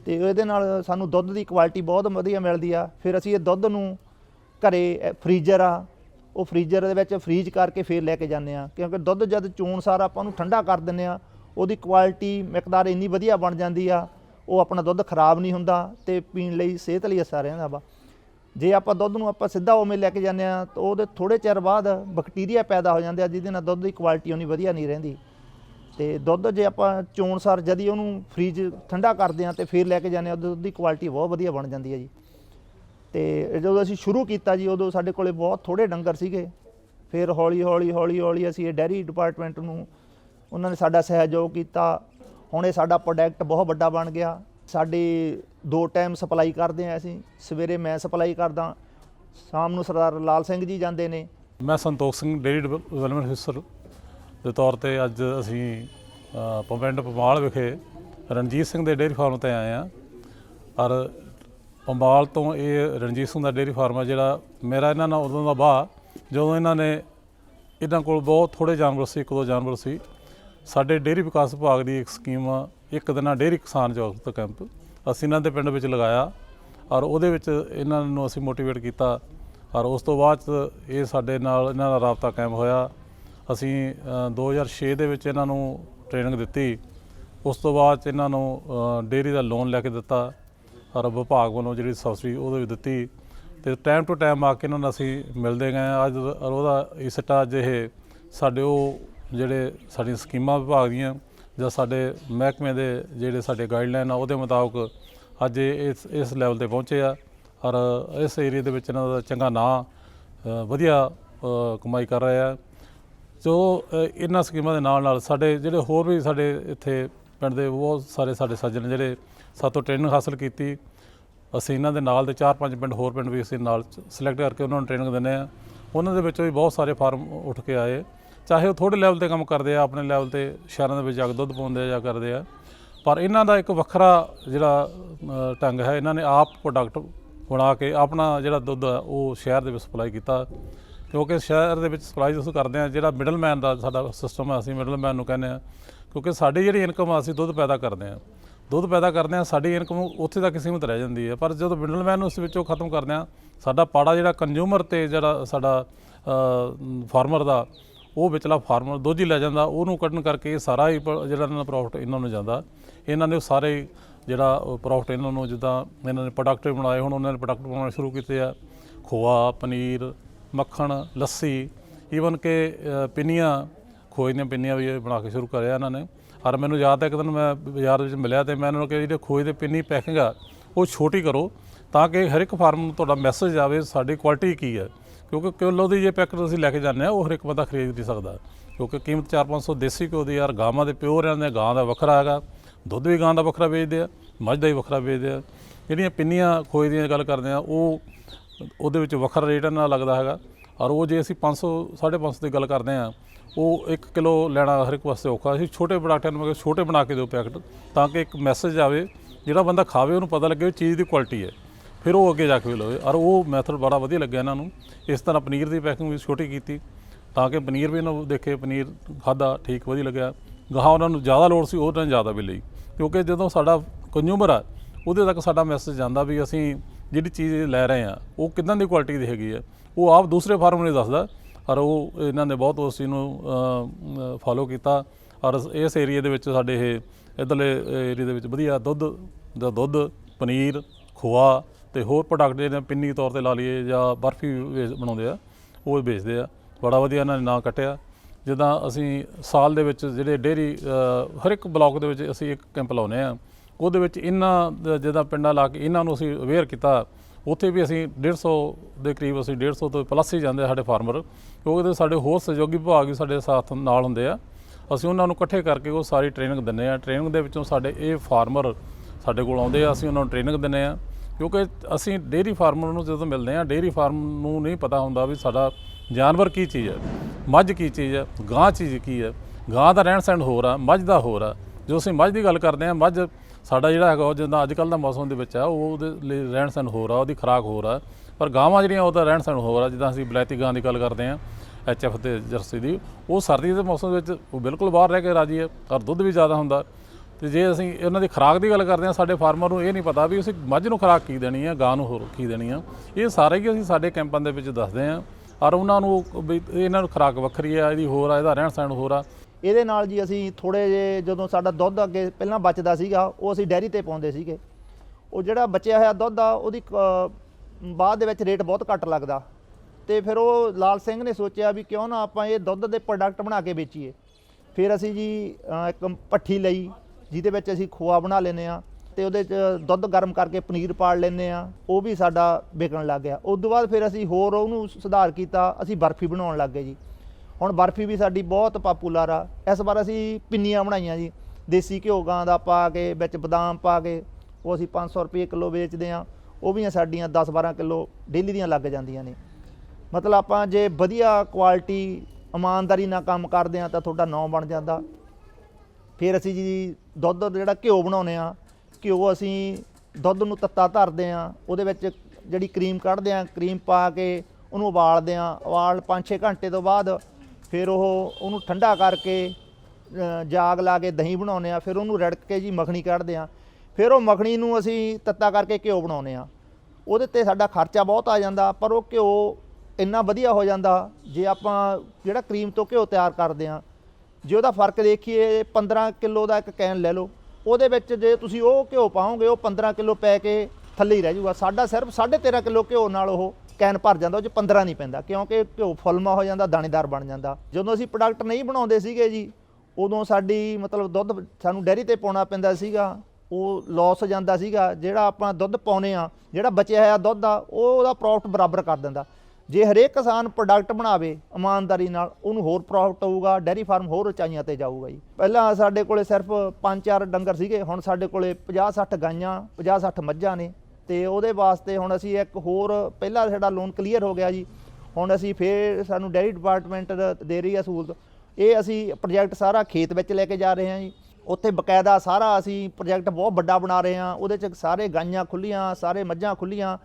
ਤੇ ਇਹਦੇ ਨਾਲ ਸਾਨੂੰ ਦੁੱਧ ਦੀ ਕੁਆਲਿਟੀ ਬਹੁਤ ਵਧੀਆ ਮਿਲਦੀ ਆ, ਫਿਰ ਅਸੀਂ ਇਹ ਦੁੱਧ ਨੂੰ ਘਰੇ ਫ੍ਰੀਜ਼ਰ ਆ ਉਹ ਫ੍ਰੀਜ਼ਰ ਦੇ ਵਿੱਚ ਫ੍ਰੀਜ਼ ਕਰਕੇ ਫੇਰ ਲੈ ਕੇ ਜਾਂਦੇ ਆ ਕਿਉਂਕਿ ਦੁੱਧ ਜਦ ਚੋਣ ਸਾਰ ਆਪਾਂ ਨੂੰ ਠੰਡਾ ਕਰ ਦਿੰਦੇ ਆ ਉਹਦੀ ਕੁਆਲਿਟੀ ਮਿਕਦਾਰ ਇੰਨੀ ਵਧੀਆ ਬਣ ਜਾਂਦੀ ਆ, ਉਹ ਆਪਣਾ ਦੁੱਧ ਖਰਾਬ ਨਹੀਂ ਹੁੰਦਾ ਤੇ ਪੀਣ ਲਈ ਸਿਹਤ ਲਈ ਅੱਛਾ ਰਹਿੰਦਾ ਵਾ। ਜੇ ਆਪਾਂ ਦੁੱਧ ਨੂੰ ਆਪਾਂ ਸਿੱਧਾ ਉਵੇਂ ਲੈ ਕੇ ਜਾਂਦੇ ਆ ਤਾਂ ਉਹਦੇ ਥੋੜੇ ਚਿਰ ਬਾਅਦ ਬੈਕਟੀਰੀਆ ਪੈਦਾ ਹੋ ਜਾਂਦੇ ਆ, ਜਿਹਦੇ ਨਾਲ ਦੁੱਧ ਦੀ ਕੁਆਲਿਟੀ ਉਨੀ ਵਧੀਆ ਨਹੀਂ ਰਹਿੰਦੀ। ਤੇ ਦੁੱਧ ਜੇ ਆਪਾਂ ਚੋਣ ਸਾਰ ਜਦੀ ਉਹਨੂੰ ਫ੍ਰੀਜ ਠੰਡਾ ਕਰਦੇ ਆ ਤੇ ਫਿਰ ਲੈ ਕੇ ਜਾਂਦੇ ਆ ਦੁੱਧ ਦੀ ਕੁਆਲਿਟੀ ਬਹੁਤ ਵਧੀਆ ਬਣ ਜਾਂਦੀ ਹੈ ਜੀ। ਤੇ ਜਦੋਂ ਅਸੀਂ ਸ਼ੁਰੂ ਕੀਤਾ ਜੀ, ਉਦੋਂ ਸਾਡੇ ਕੋਲੇ ਬਹੁਤ ਥੋੜੇ ਡੰਗਰ ਸੀਗੇ। ਫਿਰ ਹੌਲੀ ਹੌਲੀ ਹੌਲੀ ਹੌਲੀ ਅਸੀਂ ਇਹ ਡੈਰੀ ਡਿਪਾਰਟਮੈਂਟ ਨੂੰ ਉਹਨਾਂ ਨੇ ਸਾਡਾ ਸਹਿਯੋਗ ਕੀਤਾ। ਹੁਣ ਇਹ ਸਾਡਾ ਪ੍ਰੋਡਕਟ ਬਹੁਤ ਵੱਡਾ ਬਣ ਗਿਆ। ਸਾਡੀ ਦੋ ਟਾਈਮ ਸਪਲਾਈ ਕਰਦੇ ਆ ਅਸੀਂ। ਸਵੇਰੇ ਮੈਂ ਸਪਲਾਈ ਕਰਦਾ। ਸ਼ਾਮ ਨੂੰ ਸਰਦਾਰ ਲਾਲ ਸਿੰਘ ਜੀ ਜਾਂਦੇ ਨੇ। ਮੈਂ ਸੰਤੋਖ ਸਿੰਘ, ਡੇਰੀ ਡਿਵੈਲਪਮੈਂਟ ਅਫਸਰ। ਦੇ ਤੌਰ ਤੇ ਅੱਜ ਅਸੀਂ ਪਿੰਡ ਪਮਾਲ ਵਿਖੇ ਰਣਜੀਤ ਸਿੰਘ ਦੇ ਡੇਅਰੀ ਫਾਰਮ ਤੇ ਆਏ ਆ ਔਰ ਪਮਾਲ ਤੋਂ ਇਹ ਰਣਜੀਤ ਸਿੰਘ ਦਾ ਡੇਅਰੀ ਫਾਰਮ ਆ ਜਿਹੜਾ ਮੇਰਾ ਇਹਨਾਂ ਨਾਲ ਉਦੋਂ ਦਾ ਬਾਹ ਜਦੋਂ ਇਹਨਾਂ ਨੇ ਇਹਨਾਂ ਕੋਲ ਬਹੁਤ ਥੋੜੇ ਜਾਨਵਰ ਸੀ ਇੱਕ ਦੋ ਜਾਨਵਰ ਸੀ। ਸਾਡੇ ਡੇਅਰੀ ਵਿਕਾਸ ਵਿਭਾਗ ਦੀ ਇੱਕ ਸਕੀਮ ਆ, ਇੱਕ ਦਿਨਾਂ ਡੇਅਰੀ ਕਿਸਾਨ ਜਾਗਰੂਕਤਾ ਕੈਂਪ। ਅਸੀਂ ਇਹਨਾਂ ਦੇ ਪਿੰਡ ਵਿੱਚ ਲਗਾਇਆ ਔਰ ਉਹਦੇ ਵਿੱਚ ਇਹਨਾਂ ਨੂੰ ਅਸੀਂ ਮੋਟੀਵੇਟ ਕੀਤਾ ਔਰ ਉਸ ਤੋਂ ਬਾਅਦ 'ਚ ਇਹ ਸਾਡੇ ਨਾਲ ਇਹਨਾਂ ਦਾ ਰਾਬਤਾ ਕਾਇਮ ਹੋਇਆ। ਅਸੀਂ ਅ, 2006 ਦੇ ਵਿੱਚ ਇਹਨਾਂ ਨੂੰ ਟ੍ਰੇਨਿੰਗ ਦਿੱਤੀ। ਉਸ ਤੋਂ ਬਾਅਦ 'ਚ ਇਹਨਾਂ ਨੂੰ ਅ, ਡੇਅਰੀ ਦਾ ਲੋਨ ਲੈ ਕੇ ਦਿੱਤਾ। ਔਰ ਵਿਭਾਗ ਵੱਲੋਂ ਜਿਹੜੀ ਸਬਸਿਡੀ ਉਹਦੇ ਵੀ ਦਿੱਤੀ ਤੇ ਟਾਈਮ ਟੂ ਟਾਈਮ ਆ ਕੇ ਇਹਨਾਂ ਨੂੰ ਅਸੀਂ ਮਿਲਦੇ ਗਏ ਹਾਂ। ਅੱਜ ਔਰ ਉਹਦਾ ਇਸਟਾ ਅੱਜ ਇਹ ਸਾਡੇ ਉਹ ਜਿਹੜੇ ਸਾਡੀਆਂ ਸਕੀਮਾਂ ਵਿਭਾਗ ਦੀਆਂ ਜਾਂ ਸਾਡੇ ਮਹਿਕਮੇ ਦੇ ਜਿਹੜੇ ਸਾਡੇ ਗਾਈਡਲਾਈਨ ਆ ਉਹਦੇ ਮੁਤਾਬਕ ਅੱਜ ਇਹ ਇਸ ਇਸ ਲੈਵਲ ਤੇ ਪਹੁੰਚੇ ਆ ਔਰ ਇਸ ਏਰੀਆ ਦੇ ਵਿੱਚ ਇਹਨਾਂ ਦਾ ਚੰਗਾ ਨਾਂ ਅ, ਵਧੀਆ ਅ, ਕਮਾਈ ਕਰ ਰਿਹਾ ਆ ਜੋ ਅ, ਇਹਨਾਂ ਸਕੀਮਾਂ ਦੇ ਨਾਲ ਨਾਲ ਸਾਡੇ ਜਿਹੜੇ ਹੋਰ ਵੀ ਸਾਡੇ ਇੱਥੇ ਪਿੰਡ ਦੇ ਬਹੁਤ ਸਾਰੇ ਸਾਡੇ ਸੱਜਣ ਜਿਹੜੇ ਸਾਤੋਂ ਟ੍ਰੇਨਿੰਗ ਹਾਸਲ ਕੀਤੀ। ਅਸੀਂ ਇਹਨਾਂ ਦੇ ਨਾਲ ਦੇ 4-5 ਪਿੰਡ, ਹੋਰ ਪਿੰਡ ਵੀ ਅਸੀਂ ਨਾਲ ਸਿਲੈਕਟ ਕਰਕੇ ਉਹਨਾਂ ਨੂੰ ਟ੍ਰੇਨਿੰਗ ਦਿੰਦੇ ਆ ਉਹਨਾਂ ਦੇ ਵਿੱਚੋਂ ਵੀ ਬਹੁਤ ਸਾਰੇ ਫਾਰਮ ਉੱਠ ਕੇ ਆਏ। ਚਾਹੇ ਉਹ ਥੋੜੇ ਲੈਵਲ ਤੇ ਕੰਮ ਕਰਦੇ ਆ, ਆਪਣੇ ਲੈਵਲ ਤੇ ਸ਼ਹਿਰਾਂ ਦੇ ਵਿੱਚ ਜਾ ਕੇ ਦੁੱਧ ਪਾਉਂਦੇ ਆ ਜਾਂ ਕਰਦੇ ਆ। ਪਰ ਇਹਨਾਂ ਦਾ ਇੱਕ ਵੱਖਰਾ ਜਿਹੜਾ ਢੰਗ ਹੈ, ਇਹਨਾਂ ਨੇ ਆਪ ਪ੍ਰੋਡਕਟ ਬਣਾ ਕੇ ਆਪਣਾ ਜਿਹੜਾ ਦੁੱਧ ਆ, ਉਹ ਸ਼ਹਿਰ ਦੇ ਵਿੱਚ ਸਪਲਾਈ ਕੀਤਾ। ਕਿਉਂਕਿ ਸ਼ਹਿਰ ਦੇ ਵਿੱਚ ਸਪਲਾਈ ਅਸੀਂ ਕਰਦੇ ਆ ਜਿਹੜਾ ਮਿਡਲਮੈਨ ਦਾ ਸਾਡਾ ਸਿਸਟਮ ਹੈ ਅਸੀਂ ਮਿਡਲਮੈਨ ਨੂੰ ਕਹਿੰਦੇ ਆ ਕਿਉਂਕਿ ਸਾਡੀ ਜਿਹੜੀ ਇਨਕਮ ਆ, ਅਸੀਂ ਦੁੱਧ ਪੈਦਾ ਕਰਦੇ ਆ ਦੁੱਧ ਪੈਦਾ ਕਰਦੇ ਆ ਸਾਡੀ ਇਨਕਮ ਉੱਥੇ ਤੱਕ ਸੀਮਿਤ ਰਹਿ ਜਾਂਦੀ ਹੈ। ਪਰ ਜਦੋਂ ਮਿਡਲਮੈਨ ਨੂੰ ਉਸ ਵਿੱਚੋਂ ਖਤਮ ਕਰਦੇ ਆ ਸਾਡਾ ਪਾੜਾ ਜਿਹੜਾ ਕੰਜ਼ੂਮਰ ਤੇ ਜਿਹੜਾ ਸਾਡਾ ਫਾਰਮਰ ਦਾ ਉਹ ਵਿਚਲਾ ਫਾਰਮਰ ਦੁੱਧ ਹੀ ਲੈ ਜਾਂਦਾ। ਉਹਨੂੰ ਕੱਢਣ ਕਰਕੇ ਇਹ ਸਾਰਾ ਹੀ ਪ- ਜਿਹੜਾ ਇਹਨਾਂ ਦਾ ਪ੍ਰੋਫਿਟ ਇਹਨਾਂ ਨੂੰ ਜਾਂਦਾ। ਇਹਨਾਂ ਨੇ ਉਹ ਸਾਰੇ ਹੀ ਜਿਹੜਾ ਪ੍ਰੋਫਿਟ ਇਹਨਾਂ ਨੂੰ ਜਿੱਦਾਂ ਇਹਨਾਂ ਨੇ ਪ੍ਰੋਡਕਟ ਬਣਾਏ ਹੁਣ ਉਹਨਾਂ ਨੇ ਪ੍ਰੋਡਕਟ ਬਣਾਉਣੇ ਸ਼ੁਰੂ ਕੀਤੇ ਆ। ਖੋਆ ਪਨੀਰ ਮੱਖਣ ਲੱਸੀ ਈਵਨ ਕਿ ਅ, ਪਿੰਨੀਆਂ ਖੋਏ ਦੀਆਂ ਪਿੰਨੀਆਂ ਵੀ ਇਹ ਬਣਾ ਕੇ ਸ਼ੁਰੂ ਕਰਿਆ ਇਹਨਾਂ ਨੇ। ਔਰ ਮੈਨੂੰ ਯਾਦ ਹੈ ਇੱਕ ਦਿਨ ਮੈਂ ਬਾਜ਼ਾਰ ਵਿੱਚ ਮਿਲਿਆ ਤੇ ਮੈਂ ਇਹਨਾਂ ਨੂੰ ਕਿਹਾ ਜਿਹੜੇ ਖੋਏ ਦੇ ਪਿੰਨੀ ਪੈਕਿੰਗ ਆ, ਉਹ ਛੋਟੀ ਕਰੋ ਤਾਂ ਕਿ ਹਰ ਇੱਕ ਫਾਰਮ ਨੂੰ ਤੁਹਾਡਾ ਮੈਸੇਜ ਆਵੇ ਸਾਡੀ ਕੁਆਲਿਟੀ ਕੀ ਹੈ। ਕਿਉਂਕਿ ਕਿਲੋ ਦੀ ਜੇ ਪੈਕਟ ਅਸੀਂ ਲੈ ਕੇ ਜਾਂਦੇ ਆ, ਉਹ ਹਰ ਇੱਕ ਬੰਦਾ ਖਰੀਦ ਨਹੀਂ ਸਕਦਾ। ਕਿਉਂਕਿ ਕੀਮਤ 4-500 ਦੇਸੀ ਘਿਓ ਦੀ ਯਾਰ ਗਾਵਾਂ ਦੇ ਪਿਓਰ ਆਂਦੇ ਗਾਂ ਦਾ ਵੱਖਰਾ ਹੈਗਾ। ਦੁੱਧ ਵੀ ਗਾਂ ਦਾ ਵੱਖਰਾ ਵੇਚਦੇ ਆ, ਮੱਝ ਦਾ ਹੀ ਵੱਖਰਾ ਵੇਚਦੇ ਆ। ਜਿਹੜੀਆਂ ਪਿੰਨੀਆਂ ਖੋਏ ਦੀਆਂ ਗੱਲ ਕਰਦੇ ਆ, ਉਹ ਉਹਦੇ ਵਿੱਚ ਵੱਖਰਾ ਰੇਟ ਨਾਲ ਲੱਗਦਾ ਹੈਗਾ। ਔਰ ਉਹ ਜੇ ਅਸੀਂ 500 550 ਦੀ ਗੱਲ ਕਰਦੇ ਆ ਉਹ 1 ਕਿਲੋ ਲੈਣਾ ਹਰ ਇੱਕ ਵਾਸਤੇ ਔਖਾ। ਅਸੀਂ ਛੋਟੇ ਪ੍ਰੋਡਕਟਾਂ ਨੂੰ ਮਗਰ ਛੋਟੇ ਬਣਾ ਕੇ ਦਿਓ ਪੈਕਟ, ਤਾਂ ਕਿ ਇੱਕ ਮੈਸੇਜ ਆਵੇ, ਜਿਹੜਾ ਬੰਦਾ ਖਾਵੇ, ਉਹਨੂੰ ਪਤਾ ਲੱਗੇ ਵੀ ਚੀਜ਼ ਦੀ ਕੁਆਲਿਟੀ ਹੈ। ਫਿਰ ਉਹ ਅੱਗੇ ਜਾ ਕੇ ਵੀ ਲਵੇ। ਔਰ ਉਹ ਮੈਥਡ ਬੜਾ ਵਧੀਆ ਲੱਗਿਆ ਇਹਨਾਂ ਨੂੰ। ਇਸ ਤਰ੍ਹਾਂ ਪਨੀਰ ਦੀ ਪੈਕਿੰਗ ਵੀ ਛੋਟੀ ਕੀਤੀ, ਤਾਂ ਕਿ ਪਨੀਰ ਵੀ ਇਹਨਾਂ ਨੂੰ ਦੇਖੇ, ਪਨੀਰ ਖਾਦਾ ਠੀਕ, ਵਧੀਆ ਲੱਗਿਆ। ਗਾਹਾਂ ਉਹਨਾਂ ਨੂੰ ਜ਼ਿਆਦਾ ਲੋੜ ਸੀ ਉਹ ਤਾਂ ਜ਼ਿਆਦਾ ਵੀ ਲਈ। ਕਿਉਂਕਿ ਜਦੋਂ ਸਾਡਾ ਕੰਜੂਮਰ ਆ, ਉਹਦੇ ਤੱਕ ਸਾਡਾ ਮੈਸੇਜ ਜਾਂਦਾ ਵੀ ਅਸੀਂ ਜਿਹੜੀ ਚੀਜ਼ ਲੈ ਰਹੇ ਆ ਉਹ ਕਿਦਾਂ ਦੀ ਕੁਆਲਿਟੀ ਦੀ ਹੈਗੀ ਆ ਉਹ ਆਪ ਦੂਸਰੇ ਫਾਰਮ ਨੇ ਦੱਸਦਾ ਔਰ ਉਹ ਇਹਨਾਂ ਨੇ ਬਹੁਤ ਉਸ ਚੀਜ਼ ਨੂੰ ਫਾਲੋ ਕੀਤਾ। ਔਰ ਇਸ ਏਰੀਆ ਦੇ ਵਿੱਚ ਸਾਡੇ ਇਹ ਇਧਰਲੇ ਏਰੀਆ ਦੇ ਵਿੱਚ ਵਧੀਆ ਦੁੱਧ ਦਾ ਦੁੱਧ, ਪਨੀਰ, ਖੋਆ ਤੇ ਹੋਰ ਪ੍ਰੋਡਕਟ ਜਿਹੜੇ ਪਿੰਨੀ ਤੌਰ ਤੇ ਲਾ ਲਈਏ ਜਾਂ ਬਰਫੀ ਵੇਚ- ਬਣਾਉਂਦੇ ਆ, ਉਹ ਵੇਚਦੇ ਆ। ਬੜਾ ਵਧੀਆ ਇਹਨਾਂ ਨੇ ਨਾਂ ਕੱਟਿਆ। ਜਿੱਦਾਂ ਅਸੀਂ ਸਾਲ ਦੇ ਵਿੱਚ ਜਿਹੜੇ ਡੇਰੀ ਹਰ ਇੱਕ ਬਲਾਕ ਦੇ ਵਿੱਚ ਅਸੀਂ ਇੱਕ ਕੈਂਪ ਲਾਉਨੇ ਆ। ਉਹਦੇ ਵਿੱਚ ਇਹਨਾਂ ਜਿੱਦਾਂ ਪਿੰਡਾਂ ਲਾ ਕੇ ਇਹਨਾਂ ਨੂੰ ਅਸੀਂ ਅਵੇਅਰ ਕੀਤਾ। ਉੱਥੇ ਵੀ ਅਸੀਂ 150 ਦੇ ਕਰੀਬ ਅਸੀਂ 150 ਤੋਂ ਪਲੱਸ ਹੀ ਜਾਂਦੇ ਸਾਡੇ ਫਾਰਮਰ ਕਿਉਂਕਿ ਸਾਡੇ ਹੋਰ ਸਹਿਯੋਗੀ ਵਿਭਾਗ ਵੀ ਸਾਡੇ ਸਾਥ ਨਾਲ ਹੁੰਦੇ ਆ। ਅਸੀਂ ਉਹਨਾਂ ਨੂੰ ਇਕੱਠੇ ਕਰਕੇ ਉਹ ਸਾਰੀ ਟ੍ਰੇਨਿੰਗ ਦਿੰਦੇ ਆ। ਟ੍ਰੇਨਿੰਗ ਦੇ ਵਿੱਚੋਂ ਸਾਡੇ ਇਹ ਫਾਰਮਰ ਸਾਡੇ ਕੋਲ ਆਉਂਦੇ ਆ, ਅਸੀਂ ਉਹਨਾਂ ਨੂੰ ਟ੍ਰੇਨਿੰਗ ਦਿੰਦੇ ਆ। ਕਿਉਂਕਿ ਅਸੀਂ ਡੇਅਰੀ ਫਾਰਮਰ ਨੂੰ ਜਦੋਂ ਮਿਲਦੇ ਆ ਡੇਅਰੀ ਫਾਰਮ ਨੂੰ ਨਹੀਂ ਪਤਾ ਹੁੰਦਾ ਵੀ ਸਾਡਾ ਜਾਨਵਰ ਕੀ ਚੀਜ਼ ਹੈ ਮੱਝ ਕੀ ਚੀਜ਼ ਹੈ ਗਾਂ ਚੀਜ਼ ਕੀ ਹੈ ਗਾਂ ਦਾ ਰਹਿਣ ਸਹਿਣ ਹੋਰ ਆ, ਮੱਝ ਦਾ ਹੋਰ ਆ। ਜੋ ਅਸੀਂ ਮੱਝ ਦੀ ਗੱਲ ਕਰਦੇ ਆ, ਮੱਝ ਸਾਡਾ ਜਿਹੜਾ ਹੈਗਾ ਉਹ ਜਿੱਦਾਂ ਅੱਜ ਕੱਲ ਦਾ ਮੌਸਮ ਦੇ ਵਿੱਚ ਆ, ਉਹ ਉਹਦੇ ਲਈ ਰਹਿਣ ਸਹਿਣ ਹੋਰ ਆ, ਉਹਦੀ ਖੁਰਾਕ ਹੋਰ ਆ। ਪਰ ਗਾਵਾਂ ਜਿਹੜੀਆਂ ਉਹਦਾ ਰਹਿਣ ਸਹਿਣ ਹੋਰ ਆ, ਜਿੱਦਾਂ ਅਸੀਂ ਬਲੈਤੀ ਗਾਂ ਦੀ ਗੱਲ ਕਰਦੇ ਆ ਐਚ ਐਫ ਤੇ ਜਰਸੀ ਦੀ, ਉਹ ਸਰਦੀ ਦੇ ਮੌਸਮ ਵਿੱਚ ਉਹ ਬਿਲਕੁਲ ਬਾਹਰ ਰਹਿ ਕੇ ਰਾਜੀ ਹੈ ਔਰ ਦੁੱਧ ਵੀ ਜ਼ਿਆਦਾ ਹੁੰਦਾ। ਤੇ ਜੇ ਅਸੀਂ ਇਹਨਾਂ ਦੀ ਖੁਰਾਕ ਦੀ ਗੱਲ ਕਰਦੇ ਆ ਸਾਡੇ ਫਾਰਮਰ ਨੂੰ ਇਹ ਨਹੀਂ ਪਤਾ ਵੀ ਅਸੀਂ ਮੱਝ ਨੂੰ ਖੁਰਾਕ ਕੀ ਦੇਣੀ ਆ, ਗਾਂ ਨੂੰ ਹੋਰ ਕੀ ਦੇਣੀ ਆ। ਇਹ ਸਾਰੇ ਹੀ ਅਸੀਂ ਸਾਡੇ ਕੈਂਪਾਂ ਦੇ ਵਿੱਚ ਦੱਸਦੇ ਆ ਔਰ ਉਹਨਾਂ ਨੂੰ ਵੀ ਇਹਨਾਂ ਨੂੰ ਖੁਰਾਕ ਵੱਖਰੀ ਆ, ਇਹਦੀ ਹੋਰ ਆ, ਇਹਦਾ ਰਹਿਣ ਸਹਿਣ ਹੋਰ ਆ। ਇਹਦੇ ਨਾਲ ਜੀ ਅਸੀਂ ਥੋੜੇ ਜੇ ਜਦੋਂ ਸਾਡਾ ਦੁੱਧ ਅੱਗੇ ਪਹਿਲਾਂ ਬਚਦਾ ਸੀਗਾ, ਉਹ ਅਸੀਂ ਡੈਰੀ ਤੇ ਪਾਉਂਦੇ ਸੀਗੇ। ਉਹ ਜਿਹੜਾ ਬਚਿਆ ਹੋਇਆ ਦੁੱਧ ਆ, ਉਹਦੀ ਕ- ਬਾਅਦ ਦੇ ਵਿੱਚ ਰੇਟ ਬਹੁਤ ਘੱਟ ਲੱਗਦਾ। ਤੇ ਫਿਰ ਉਹ ਲਾਲ ਸਿੰਘ ਨੇ ਸੋਚਿਆ ਵੀ ਕਿਉਂ ਨਾ ਆਪਾਂ ਇਹ ਦੁੱਧ ਦੇ ਪ੍ਰੋਡਕਟ ਬਣਾ ਕੇ ਵੇਚੀਏ। ਫਿਰ ਅਸੀਂ ਜੀ ਇੱਕ ਪੱਠੀ ਲਈ, ਜਿਹਦੇ ਵਿੱਚ ਅਸੀਂ ਖੋਆ ਬਣਾ ਲੈਨੇ ਆ ਤੇ ਉਹਦੇ 'ਚ ਦੁੱਧ ਗਰਮ ਕਰਕੇ ਪਨੀਰ ਪਾੜ ਲੈਨੇ ਆ ਉਹ ਵੀ ਸਾਡਾ ਵਿਕਣ ਲੱਗ ਗਿਆ। ਉਸ ਤੋਂ ਬਾਅਦ ਫਿਰ ਅਸੀਂ ਹੋਰ ਉਹਨੂੰ ਸੁਧਾਰ ਕੀਤਾ, ਅਸੀਂ ਬਰਫੀ ਬਣਾਉਣ ਲੱਗ ਗਏ ਜੀ। ਹੁਣ ਬਰਫੀ ਵੀ ਸਾਡੀ ਬਹੁਤ ਪਾਪੂਲਰ ਆ। ਇਸ ਵਾਰ ਅਸੀਂ ਪਿੰਨੀਆਂ ਬਣਾਈਆਂ ਜੀ। ਦੇਸੀ ਘਿਓ ਗਾਂ ਦਾ ਪਾ ਕੇ, ਵਿੱਚ ਬਦਾਮ ਪਾ ਕੇ, ਉਹ ਅਸੀਂ 500 ਰੁਪਏ ਕਿਲੋ ਵੇਚਦੇ ਆ ਉਹ ਵੀ ਸਾਡੀਆਂ 10-12 ਕਿਲੋ ਡੇਲੀ ਦੀਆਂ ਲੱਗ ਜਾਂਦੀਆਂ ਨੇ। ਮਤਲਬ ਆਪਾਂ ਜੇ ਵਧੀਆ ਕੁਆਲਿਟੀ ਇਮਾਨਦਾਰੀ ਨਾਲ ਕੰਮ ਕਰਦੇ ਆ ਤਾਂ ਤੁਹਾਡਾ ਨਾਂ ਬਣ ਜਾਂਦਾ। ਫਿਰ ਅਸੀਂ ਜੀ ਦੁੱਧ ਜਿਹੜਾ ਘਿਓ ਬਣਾਉਨੇ ਆ ਘਿਓ ਅਸੀਂ ਦੁੱਧ ਨੂੰ ਤੱਤਾ ਧਰਦੇ ਆ ਉਹਦੇ ਵਿੱਚ ਜਿਹੜੀ ਕਰੀਮ ਕੱਢਦੇ ਆ ਕਰੀਮ ਪਾ ਕੇ ਉਹਨੂੰ ਉਬਾਲਦੇ ਆ ਉਬਾਲ 5-6 ਘੰਟੇ ਤੋਂ ਬਾਅਦ ਫਿਰ ਉਹ ਉਹਨੂੰ ਠੰਡਾ ਕਰਕੇ ਜਾਗ ਲਾ ਕੇ ਦਹੀਂ ਬਣਾਉਨੇ ਆ ਫਿਰ ਉਹਨੂੰ ਰੜਕ ਕੇ ਜੀ ਮੱਖਣੀ ਕੱਢਦੇ ਆ ਫਿਰ ਉਹ ਮੱਖਣੀ ਨੂੰ ਅਸੀਂ ਤੱਤਾ ਕਰਕੇ ਘਿਓ ਬਣਾਉਨੇ ਆ ਉਹਦੇ ਤੇ ਸਾਡਾ ਖਰਚਾ ਬਹੁਤ ਆ ਜਾਂਦਾ, ਪਰ ਉਹ ਘਿਓ ਇੰਨਾ ਵਧੀਆ ਹੋ ਜਾਂਦਾ, ਜੇ ਆਪਾਂ ਜਿਹੜਾ ਕਰੀਮ ਤੋਂ ਘਿਓ ਤਿਆਰ ਕਰਦੇ ਆ ਜੇ ਉਹਦਾ ਫ਼ਰਕ ਦੇਖੀਏ 15 ਕਿਲੋ ਦਾ ਇੱਕ ਕੈਨ ਲੈ ਲਓ, ਉਹਦੇ ਵਿੱਚ ਜੇ ਤੁਸੀਂ ਉਹ ਘਿਓ ਪਾਓਗੇ, ਉਹ 15 ਕਿਲੋ ਪੈ ਕੇ ਥੱਲੇ ਹੀ ਰਹਿ ਜਾਊਗਾ। ਸਾਡਾ ਸਿਰਫ 13.5 ਕਿਲੋ ਘਿਓ ਨਾਲ ਉਹ ਕੈਨ ਭਰ ਜਾਂਦਾ, ਉਹ ਚ 15 ਨਹੀਂ ਪੈਂਦਾ, ਕਿਉਂਕਿ ਘਿਓ ਫੁੱਲਮਾ ਹੋ ਜਾਂਦਾ, ਦਾਣੇਦਾਰ ਬਣ ਜਾਂਦਾ। ਜਦੋਂ ਅਸੀਂ ਪ੍ਰੋਡਕਟ ਨਹੀਂ ਬਣਾਉਂਦੇ ਸੀਗੇ ਜੀ, ਉਦੋਂ ਸਾਡੀ ਮਤਲਬ ਦੁੱਧ ਸਾਨੂੰ ਡੈਰੀ ਤੇ ਪਾਉਣਾ ਪੈਂਦਾ ਸੀਗਾ ਉਹ ਲਾਸ ਜਾਂਦਾ ਸੀਗਾ, ਜਿਹੜਾ ਆਪਾਂ ਦੁੱਧ ਪਾਉਨੇ ਆ ਜਿਹੜਾ ਬਚਿਆ ਹੋਇਆ ਦੁੱਧ ਆ ਉਹ ਉਹਦਾ ਪ੍ਰੋਫਿਟ ਬਰਾਬਰ ਕਰ ਦਿੰਦਾ। ਜੇ ਹਰੇਕ ਕਿਸਾਨ ਪ੍ਰੋਡਕਟ ਬਣਾਵੇ ਇਮਾਨਦਾਰੀ ਨਾਲ, ਉਹਨੂੰ ਹੋਰ ਪ੍ਰੋਫਿਟ ਆਊਗਾ ਡੈਰੀ ਫਾਰਮ ਹੋਰ ਉਚਾਈਆਂ ਤੇ ਜਾਊਗਾ ਜੀ। ਪਹਿਲਾਂ ਸਾਡੇ ਕੋਲੇ ਸਿਰਫ 5-4 ਡੰਗਰ ਸੀਗੇ, ਹੁਣ ਸਾਡੇ ਕੋਲੇ 50-60 ਗਾਈਆਂ 50-60 ਮੱਝਾਂ ਨੇ, ਤੇ ਉਹਦੇ ਵਾਸਤੇ ਹੁਣ ਅਸੀਂ ਇੱਕ ਹੋਰ, ਪਹਿਲਾਂ ਸਾਡਾ ਲੋਨ ਕਲੀਅਰ ਹੋ ਗਿਆ ਜੀ। ਹੁਣ ਅਸੀਂ ਫੇਰ ਸਾਨੂੰ ਡੈਰੀ ਡਿਪਾਰਟਮੈਂਟ ਦੇ ਰਹੀ ਆ ਸਹੂਲਤ। ਇਹ ਅਸੀਂ ਪ੍ਰੋਜੈਕਟ ਸਾਰਾ ਖੇਤ ਵਿੱਚ ਲੈ ਕੇ ਜਾ ਰਹੇ ਹਾਂ ਜੀ। ਉੱਥੇ ਬਕਾਇਦਾ ਸਾਰਾ ਅਸੀਂ ਪ੍ਰੋਜੈਕਟ ਬਹੁਤ ਵੱਡਾ ਬਣਾ ਰਹੇ ਹਾਂ। ਉਹਦੇ 'ਚ ਸਾਰੇ ਗਾਈਆਂ ਖੁੱਲੀਆਂ, ਸਾਰੇ ਮੱਝਾਂ ਖੁੱਲੀਆਂ।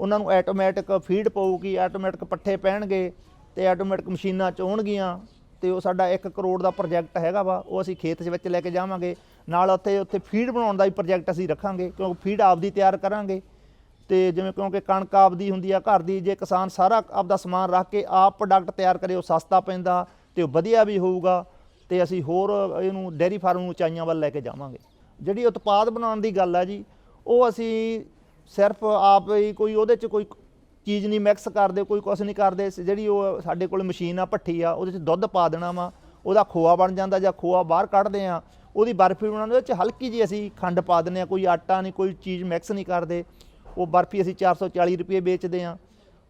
ਉਹਨਾਂ ਨੂੰ ਆਟੋਮੈਟਿਕ ਫੀਡ ਪਊਗੀ ਆਟੋਮੈਟਿਕ ਪੱਠੇ ਪੈਣਗੇ ਤੇ ਆਟੋਮੈਟਿਕ ਮਸ਼ੀਨਾਂ ਚੋਣਗੀਆਂ ਤੇ ਉਹ ਸਾਡਾ 1 ਕਰੋੜ ਦਾ ਪ੍ਰੋਜੈਕਟ ਹੈਗਾ ਵਾ, ਉਹ ਅਸੀਂ ਖੇਤ ਦੇ ਵਿੱਚ ਲੈ ਕੇ ਜਾਵਾਂਗੇ। ਨਾਲ ਉੱਥੇ ਉੱਥੇ ਫੀਡ ਬਣਾਉਣ ਦਾ ਵੀ ਪ੍ਰੋਜੈਕਟ ਅਸੀਂ ਰੱਖਾਂਗੇ, ਕਿਉਂਕਿ ਫੀਡ ਆਪਦੀ ਤਿਆਰ ਕਰਾਂਗੇ। ਤੇ ਜਿਵੇਂ ਕਿਉਂਕਿ ਕਣਕ ਆਪਦੀ ਹੁੰਦੀ ਆ ਘਰ ਦੀ, ਜੇ ਕਿਸਾਨ ਸਾਰਾ ਆਪਦਾ ਸਮਾਨ ਰੱਖ ਕੇ ਆਪ ਪ੍ਰੋਡਕਟ ਤਿਆਰ ਕਰੇ, ਉਹ ਸਸਤਾ ਪੈਂਦਾ ਤੇ ਉਹ ਵਧੀਆ ਵੀ ਹੋਊਗਾ। ਤੇ ਅਸੀਂ ਹੋਰ ਇਹਨੂੰ ਡੇਅਰੀ ਫਾਰਮ ਨੂੰ ਉਚਾਈਆਂ ਵੱਲ ਲੈ ਕੇ ਜਾਵਾਂਗੇ। ਜਿਹੜੀ ਉਤਪਾਦ ਬਣਾਉਣ ਦੀ ਗੱਲ ਆ ਜੀ, ਉਹ ਅਸੀਂ ਸਿਰਫ ਆਪ ਹੀ ਕੋਈ ਉਹਦੇ ਚ ਕੋਈ ਚੀਜ਼ ਨਹੀਂ ਮਿਕਸ ਕਰਦੇ, ਕੋਈ ਕੁਛ ਨਹੀਂ ਕਰਦੇ। ਜਿਹੜੀ ਉਹ ਸਾਡੇ ਕੋਲ ਮਸ਼ੀਨ ਆ, ਭੱਠੀ ਆ, ਉਹਦੇ ਚ ਦੁੱਧ ਪਾ ਦੇਣਾ ਵਾ, ਉਹਦਾ ਖੋਆ ਬਣ ਜਾਂਦਾ ਜਾਂ ਖੋਆ ਬਾਹਰ ਕੱਢਦੇ ਆ, ਉਹਦੀ ਬਰਫੀ ਬਣਾਉਂਦੇ ਉਹਦੇ ਚ ਹਲਕੀ ਜੀ ਅਸੀਂ ਖੰਡ ਪਾ ਦਿੰਦੇ ਆ, ਕੋਈ ਆਟਾ ਨਹੀਂ, ਕੋਈ ਚੀਜ਼ ਮਿਕਸ ਨਹੀਂ ਕਰਦੇ। ਉਹ ਬਰਫੀ ਅਸੀਂ 440 ਰੁਪਏ ਵੇਚਦੇ ਆ।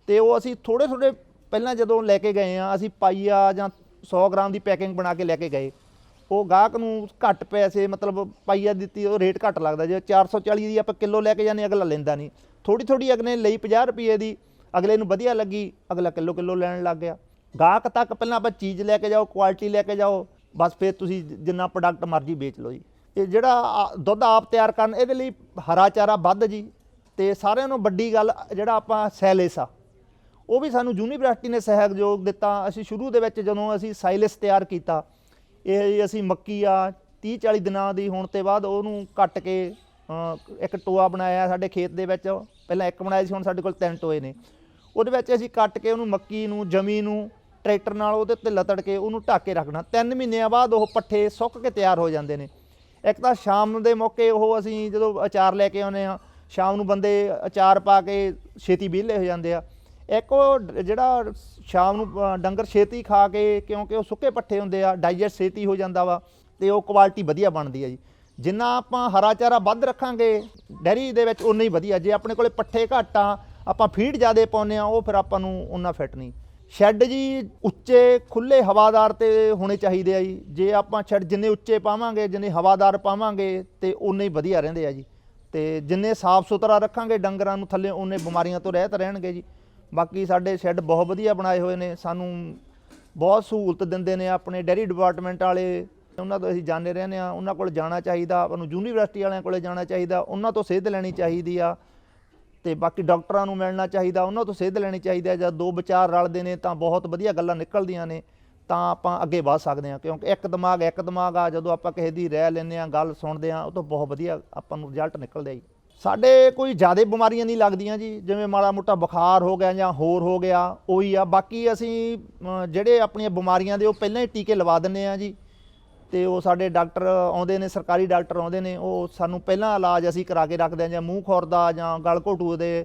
ਤੇ ਉਹ ਅਸੀਂ ਥੋੜੇ ਥੋੜੇ ਪਹਿਲਾਂ ਜਦੋਂ ਲੈ ਕੇ ਗਏ ਆ, ਅਸੀਂ ਪਾਈਆ ਜਾਂ 100 ਗ੍ਰਾਮ ਦੀ ਪੈਕਿੰਗ ਬਣਾ ਕੇ ਲੈ ਕੇ ਗਏ। ਉਹ ਗਾਹਕ ਨੂੰ ਘੱਟ ਪੈਸੇ ਮਤਲਬ ਪਾਈਆ ਦਿੱਤੀ, ਉਹ ਰੇਟ ਘੱਟ ਲੱਗਦਾ। ਜੇ 440 ਦੀ ਆਪਾਂ ਕਿਲੋ ਲੈ ਕੇ ਜਾਂਦੇ, ਅਗਲਾ ਲੈਂਦਾ ਨਹੀਂ। ਥੋੜੀ ਥੋੜੀ ਅਗਲੇ ਲਈ 50 ਰੁਪਏ ਦੀ, ਅਗਲੇ ਨੂੰ ਵਧੀਆ ਲੱਗੀ, ਅਗਲਾ ਕਿਲੋ ਕਿਲੋ ਲੈਣ ਲੱਗ ਗਿਆ। ਗਾਹਕ ਤੱਕ ਪਹਿਲਾਂ ਆਪਾਂ ਚੀਜ਼ ਲੈ ਕੇ ਜਾਓ ਕੁਆਲਿਟੀ ਲੈ ਕੇ ਜਾਓ, ਬਸ ਫਿਰ ਤੁਸੀਂ ਜਿੰਨਾ ਪ੍ਰੋਡਕਟ ਮਰਜ਼ੀ ਵੇਚ ਲਓ ਜੀ। ਇਹ ਜਿਹੜਾ ਆ- ਦੁੱਧ ਆਪ ਤਿਆਰ ਕਰਨ, ਇਹਦੇ ਲਈ ਹਰਾ ਚਾਰਾ ਵੱਧ ਜੀ। ਤੇ ਸਾਰਿਆਂ ਨੂੰ ਵੱਡੀ ਗੱਲ ਜਿਹੜਾ ਆਪਾਂ ਸੈਲੇਸ ਆ। ਉਹ ਵੀ ਸਾਨੂੰ ਯੂਨੀਵਰਸਿਟੀ ਨੇ ਸਹਿਯੋਗ ਦਿੱਤਾ। ਅਸੀਂ ਸ਼ੁਰੂ ਦੇ ਵਿੱਚ ਜਦੋਂ ਅਸੀਂ ਸਾਇਲਸ ਤਿਆਰ ਕੀਤਾ, ਇਹ ਅਸੀਂ ਮੱਕੀ ਆ 30 40 ਦਿਨਾਂ ਦੀ ਹੋਣ ਤੇ ਬਾਅਦ ਉਹਨੂੰ ਕੱਟ ਕੇ ਇੱਕ ਟੋਆ ਬਣਾਇਆ ਸਾਡੇ ਖੇਤ ਦੇ ਵਿੱਚ। ਪਹਿਲਾਂ ਇੱਕ ਬਣਾਇਆ ਸੀ, ਹੁਣ ਸਾਡੇ ਕੋਲ ਤਿੰਨ ਟੋਏ ਨੇ। ਉਹਦੇ ਵਿੱਚ ਅਸੀਂ ਕੱਟ ਕੇ ਉਹਨੂੰ ਮੱਕੀ ਨੂੰ, ਜਮੀ ਨੂੰ, ਟਰੈਕਟਰ ਨਾਲ ਉਹਦੇ ਉੱਤੇ ਲਤੜ ਕੇ ਉਹਨੂੰ ਢੱਕ ਕੇ ਰੱਖਣਾ। ਤਿੰਨ ਮਹੀਨਿਆਂ ਬਾਅਦ ਉਹ ਪੱਠੇ ਸੁੱਕ ਕੇ ਤਿਆਰ ਹੋ ਜਾਂਦੇ ਨੇ। ਇੱਕ ਤਾਂ ਸ਼ਾਮ ਦੇ ਮੌਕੇ ਉਹ ਅਸੀਂ ਜਦੋਂ ਅਚਾਰ ਲੈ ਕੇ ਆਉਂਦੇ ਆ ਸ਼ਾਮ ਨੂੰ ਬੰਦੇ ਅਚਾਰ ਪਾ ਕੇ ਛੇਤੀ ਵਿਹਲੇ ਹੋ ਜਾਂਦੇ ਆ। ਇੱਕ ਉਹ ਡ- ਜਿਹੜਾ ਸ਼ਾਮ ਨੂੰ ਅ, ਡੰਗਰ ਛੇਤੀ ਖਾ ਕੇ ਕਿਉਂਕਿ ਉਹ ਸੁੱਕੇ ਪੱਠੇ ਹੁੰਦੇ ਆ ਡਾਈਜੈਸਟ ਛੇਤੀ ਹੋ ਜਾਂਦਾ ਵਾ ਤੇ ਉਹ ਕੁਆਲਿਟੀ ਵਧੀਆ ਬਣਦੀ ਆ ਜੀ। ਜਿੰਨਾ ਆਪਾਂ ਹਰਾ ਚਾਰਾ ਵੱਧ ਰੱਖਾਂਗੇ ਡੈਰੀ ਦੇ ਵਿੱਚ ਉਨਾ ਹੀ ਵਧੀਆ। ਜੇ ਆਪਣੇ ਕੋਲੇ ਪੱਠੇ ਘੱਟ ਆ ਆਪਾਂ ਫੀਡ ਜ਼ਿਆਦੇ ਪਾਉਂਦੇ ਆ ਉਹ ਫਿਰ ਆਪਾਂ ਨੂੰ ਉਨਾ ਫਿੱਟ ਨਹੀਂ। ਸ਼ੈੱਡ ਜੀ ਉੱਚੇ ਖੁੱਲੇ ਹਵਾਦਾਰ ਤੇ ਹੋਣੇ ਚਾਹੀਦੇ ਆ ਜੀ। ਜੇ ਆਪਾਂ ਸ਼ੈੱਡ ਜਿੰਨੇ ਉੱਚੇ ਪਾਵਾਂਗੇ ਜਿੰਨੇ ਹਵਾਦਾਰ ਪਾਵਾਂਗੇ ਤੇ ਉਨੇ ਹੀ ਵਧੀਆ ਰਹਿੰਦੇ ਆ ਜੀ। ਤੇ ਜਿੰਨੇ ਸਾਫ਼ ਸੁਥਰਾ ਰੱਖਾਂਗੇ ਡੰਗਰਾਂ ਨੂੰ ਥੱਲੇ ਉਨੇ ਬਿਮਾਰੀਆਂ ਤੋਂ ਰਹਿਤ ਰਹਿਣਗੇ ਜੀ। ਬਾਕੀ ਸਾਡੇ ਸ਼ੈੱਡ ਬਹੁਤ ਵਧੀਆ ਬਣਾਏ ਹੋਏ ਨੇ, ਸਾਨੂੰ ਬਹੁਤ ਸਹੂਲਤ ਦਿੰਦੇ ਨੇ ਆਪਣੇ ਡੈਰੀ ਡਿਪਾਰਟਮੈਂਟ ਵਾਲੇ। ਉਹਨਾਂ ਤੋਂ ਅਸੀਂ ਜਾਣੇ ਰਹਿੰਦੇ ਆ ਉਹਨਾਂ ਕੋਲ ਜਾਣਾ ਚਾਹੀਦਾ ਆਪਾਂ ਨੂੰ ਯੂਨੀਵਰਸਿਟੀ ਵਾਲਿਆਂ ਕੋਲੇ ਜਾਣਾ ਚਾਹੀਦਾ, ਉਹਨਾਂ ਤੋਂ ਸੇਧ ਲੈਣੀ ਚਾਹੀਦੀ ਆ। ਤੇ ਬਾਕੀ ਡਾਕਟਰਾਂ ਨੂੰ ਮਿਲਣਾ ਚਾਹੀਦਾ, ਉਹਨਾਂ ਤੋਂ ਸੇਧ ਲੈਣੀ ਚਾਹੀਦੀ ਆ। ਜਦ ਦੋ ਵਿਚਾਰ ਰਲਦੇ ਨੇ ਤਾਂ ਬਹੁਤ ਵਧੀਆ ਗੱਲਾਂ ਨਿਕਲਦੀਆਂ ਨੇ, ਤਾਂ ਆਪਾਂ ਅੱਗੇ ਵਧ ਸਕਦੇ ਹਾਂ, ਕਿਉਂਕਿ ਇੱਕ ਦਿਮਾਗ ਇੱਕ ਦਿਮਾਗ ਆ, ਜਦੋਂ ਆਪਾਂ ਕਿਸੇ ਦੀ ਰਹਿ ਲੈਂਦੇ ਆ ਗੱਲ ਸੁਣਦੇ ਆ ਉਹ ਤੋਂ ਬਹੁਤ ਵਧੀਆ ਆਪਾਂ ਨੂੰ ਰਿਜ਼ਲਟ ਨਿਕਲਦਾ ਜੀ। ਸਾਡੇ ਕੋਈ ਜ਼ਿਆਦਾ ਬਿਮਾਰੀਆਂ ਨਹੀਂ ਲੱਗਦੀਆਂ ਜੀ, ਜਿਵੇਂ ਮਾੜਾ ਮੋਟਾ ਬੁਖਾਰ ਹੋ ਗਿਆ ਜਾਂ ਹੋਰ ਹੋ ਗਿਆ, ਉਹੀ ਆ। ਬਾਕੀ ਅਸੀਂ ਜਿਹੜੇ ਆਪਣੀਆਂ ਬਿਮਾਰੀਆਂ ਦੇ ਉਹ ਪਹਿਲਾਂ ਹੀ ਟੀਕੇ ਲਵਾ ਦਿੰਨੇ ਆ ਜੀ। ਤੇ ਉਹ ਸਾਡੇ ਡਾਕਟਰ ਆਉਂਦੇ ਨੇ, ਸਰਕਾਰੀ ਡਾਕਟਰ ਆਉਂਦੇ ਨੇ, ਉਹ ਸਾਨੂੰ ਪਹਿਲਾਂ ਇਲਾਜ ਅਸੀਂ ਕਰਾ ਕੇ ਰੱਖਦੇ ਹਾਂ, ਜਾਂ ਮੂੰਹ ਖੋਰ ਦਾ ਜਾਂ ਗਲ ਘੋਟੂ ਦੇ,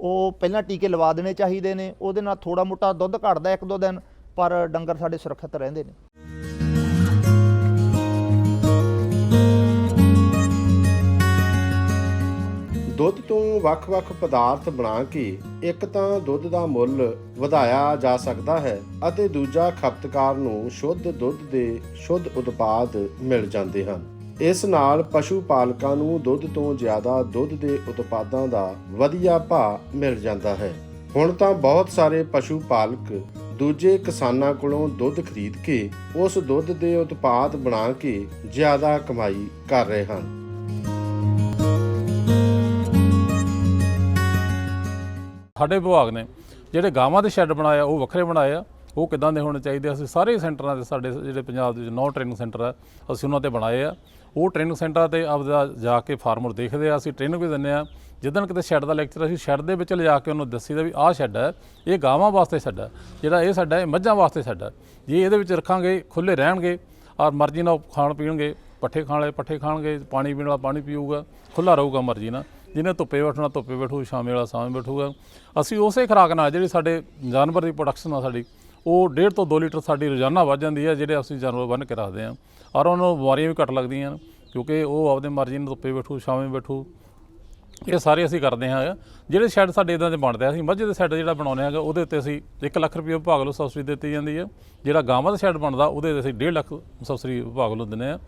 ਉਹ ਪਹਿਲਾਂ ਟੀਕੇ ਲਵਾ ਦੇਣੇ ਚਾਹੀਦੇ ਨੇ। ਉਹਦੇ ਨਾਲ ਥੋੜਾ ਮੋਟਾ ਦੁੱਧ ਘਟਦਾ ਇੱਕ ਦੋ ਦਿਨ, ਪਰ ਡੰਗਰ ਸਾਡੇ ਸੁਰੱਖਿਅਤ ਰਹਿੰਦੇ ਨੇ। ਦੁੱਧ ਤੋਂ ਵੱਖ-ਵੱਖ ਪਦਾਰਥ ਬਣਾ ਕੇ ਇੱਕ ਤਾਂ ਦੁੱਧ ਦਾ ਮੁੱਲ ਵਧਾਇਆ ਜਾ ਸਕਦਾ ਹੈ ਅਤੇ ਦੂਜਾ ਖਪਤਕਾਰ ਨੂੰ ਸ਼ੁੱਧ ਦੁੱਧ ਦੇ ਸ਼ੁੱਧ ਉਤਪਾਦ ਮਿਲ ਜਾਂਦੇ ਹਨ। ਇਸ ਨਾਲ ਪਸ਼ੂ ਪਾਲਕਾਂ ਨੂੰ ਦੁੱਧ ਤੋਂ ਜ਼ਿਆਦਾ ਦੁੱਧ ਦੇ ਉਤਪਾਦਾਂ ਦਾ ਵਧੀਆ ਭਾਅ ਮਿਲ ਜਾਂਦਾ ਹੈ। ਹੁਣ ਤਾਂ ਬਹੁਤ ਸਾਰੇ ਪਸ਼ੂ ਪਾਲਕ ਦੂਜੇ ਕਿਸਾਨਾਂ ਕੋਲੋਂ ਦੁੱਧ ਖਰੀਦ ਕੇ ਉਸ ਦੁੱਧ ਦੇ ਉਤਪਾਦ ਬਣਾ ਕੇ ਜ਼ਿਆਦਾ ਕਮਾਈ ਕਰ ਰਹੇ ਹਨ। ਸਾਡੇ ਵਿਭਾਗ ਨੇ ਜਿਹੜੇ ਗਾਵਾਂ ਦੇ ਸ਼ੈੱਡ ਬਣਾਏ ਆ, ਉਹ ਵੱਖਰੇ ਬਣਾਏ ਆ। ਉਹ ਕਿਦਾਂ ਦੇ ਹੋਣੇ ਚਾਹੀਦੇ ਅਸੀਂ ਸਾਰੇ ਸੈਂਟਰਾਂ ਦੇ ਸਾਡੇ ਜਿਹੜੇ ਪੰਜਾਬ ਦੇ ਵਿੱਚ ਨੌ ਟ੍ਰੇਨਿੰਗ ਸੈਂਟਰ ਆ, ਅਸੀਂ ਉਹਨਾਂ ਤੇ ਬਣਾਏ ਆ। ਉਹ ਟ੍ਰੇਨਿੰਗ ਸੈਂਟਰਾਂ ਤੇ ਆਪਦਾ ਜਾ ਕੇ ਫਾਰਮਰ ਦੇਖਦੇ ਆ। ਅਸੀਂ ਟ੍ਰੇਨਿੰਗ ਵੀ ਦਿੰਦੇ ਆ। ਜਿੱਦਣ ਕਿਤੇ ਸ਼ੈੱਡ ਦਾ ਲੈਕਚਰ ਅਸੀਂ ਸ਼ੈੱਡ ਦੇ ਵਿੱਚ ਲਿਜਾ ਕੇ ਉਹਨੂੰ ਦੱਸੀਦਾ ਵੀ ਆਹ ਸ਼ੈੱਡ ਹੈ ਇਹ ਗਾਵਾਂ ਵਾਸਤੇ ਸ਼ੈੱਡ ਹੈ ਜਿਹੜਾ ਇਹ ਸਾਡਾ, ਇਹ ਮੱਝਾਂ ਵਾਸਤੇ ਸ਼ੈੱਡ ਹੈ ਜੇ ਇਹਦੇ ਵਿੱਚ ਰੱਖਾਂਗੇ ਖੁੱਲੇ ਰਹਿਣਗੇ ਔਰ ਮਰਜ਼ੀ ਨਾਲ ਖਾਣ ਪੀਣਗੇ, ਪੱਠੇ ਖਾਣ ਵਾਲੇ ਪੱਠੇ ਖਾਣਗੇ, ਪਾਣੀ ਪੀਣ ਵਾਲਾ ਪਾਣੀ ਪੀਊਗਾ ਖੁੱਲਾ ਰਹੂਗਾ ਮਰਜ਼ੀ ਨਾਲ। ਜਿਹਨੇ ਧੁੱਪੇ ਬੈਠਣਾ, ਧੁੱਪੇ ਬੈਠੂ, ਸ਼ਾਮੇ ਵਾਲਾ ਸ਼ਾਮੇ ਬੈਠੂਗਾ। ਅਸੀਂ ਉਸੇ ਖੁਰਾਕ ਨਾਲ ਜਿਹੜੀ ਸਾਡੇ ਜਾਨਵਰ ਦੀ ਪ੍ਰੋਡਕਸ਼ਨ ਆ ਸਾਡੀ, ਉਹ 1.5 ਤੋਂ 2 ਲੀਟਰ ਸਾਡੀ ਰੋਜ਼ਾਨਾ ਵੱਧ ਜਾਂਦੀ ਹੈ ਜਿਹੜੇ ਅਸੀਂ ਜਾਨਵਰ ਬੰਨ੍ਹ ਕੇ ਰੱਖਦੇ ਹਾਂ ਔਰ ਉਹਨਾਂ ਨੂੰ ਬਿਮਾਰੀਆਂ ਵੀ ਘੱਟ ਲੱਗਦੀਆਂ ਕਿਉਂਕਿ ਉਹ ਆਪਦੇ ਮਰਜ਼ੀ ਨਾਲ ਧੁੱਪੇ ਬੈਠੂ ਛਾਵੇਂ ਬੈਠੂ। ਇਹ ਸਾਰੇ ਅਸੀਂ ਕਰਦੇ ਹਾਂ। ਜਿਹੜੇ ਸ਼ੈੱਡ ਸਾਡੇ ਇਦਾਂ ਦੇ ਬਣਦੇ ਆ, ਅਸੀਂ ਮੱਝ ਦੇ ਸ਼ੈੱਡ ਜਿਹੜਾ ਬਣਾਉਂਦੇ ਹੈਗਾ ਉਹਦੇ ਉੱਤੇ ਅਸੀਂ 1 ਲੱਖ ਰੁਪਏ ਵਿਭਾਗ ਵੱਲੋਂ ਸਬਸਿਡੀ ਦਿੱਤੀ ਜਾਂਦੀ ਹੈ ਜਿਹੜਾ ਗਾਵਾਂ ਦਾ ਸ਼ੈੱਡ ਬਣਦਾ, ਉਹਦੇ ਤੇ ਅਸੀਂ 1.5 ਲੱਖ ਸਬਸਿਡੀ ਵਿਭਾਗ ਵੱਲੋਂ ਦਿੰਦੇ ਆ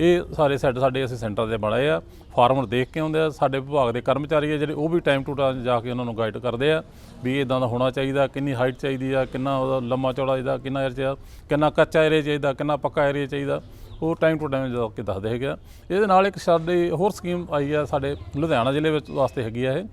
ਇਹ ਸਾਰੇ ਸ਼ੈੱਡ ਸਾਡੇ ਅਸੀਂ ਸੈਂਟਰ ਦੇ ਬਣਾਏ ਆ। ਫਾਰਮਰ ਦੇਖ ਕੇ ਆਉਂਦੇ ਆ। ਸਾਡੇ ਵਿਭਾਗ ਦੇ ਕਰਮਚਾਰੀ ਆ ਜਿਹੜੇ, ਉਹ ਵੀ ਟਾਈਮ ਟੂ ਟਾਈਮ ਜਾ ਕੇ ਉਹਨਾਂ ਨੂੰ ਗਾਈਡ ਕਰਦੇ ਆ ਵੀ ਇਦਾਂ ਦਾ ਹੋਣਾ ਚਾਹੀਦਾ, ਕਿੰਨੀ ਹਾਈਟ ਚਾਹੀਦੀ ਆ, ਕਿੰਨਾ ਉਹਦਾ ਲੰਮਾ ਚੌੜਾ ਚਾਹੀਦਾ, ਕਿੰਨਾ ਏਰੀਆ ਕਿੰਨਾ ਕੱਚਾ ਏਰੀਆ ਚਾਹੀਦਾ, ਕਿੰਨਾ ਪੱਕਾ ਏਰੀਆ ਚਾਹੀਦਾ। ਉਹ ਟਾਈਮ ਟੂ ਟਾਈਮ ਜਾ ਕੇ ਦੱਸਦੇ ਹੈਗੇ ਆ। ਇਹਦੇ ਨਾਲ ਇੱਕ ਸਾਡੀ ਹੋਰ ਸਕੀਮ ਆਈ ਆ, ਸਾਡੇ ਲੁਧਿਆਣਾ ਜ਼ਿਲ੍ਹੇ ਵਿੱਚ ਵਾਸਤੇ ਹੈਗੀ ਆ ਇਹ।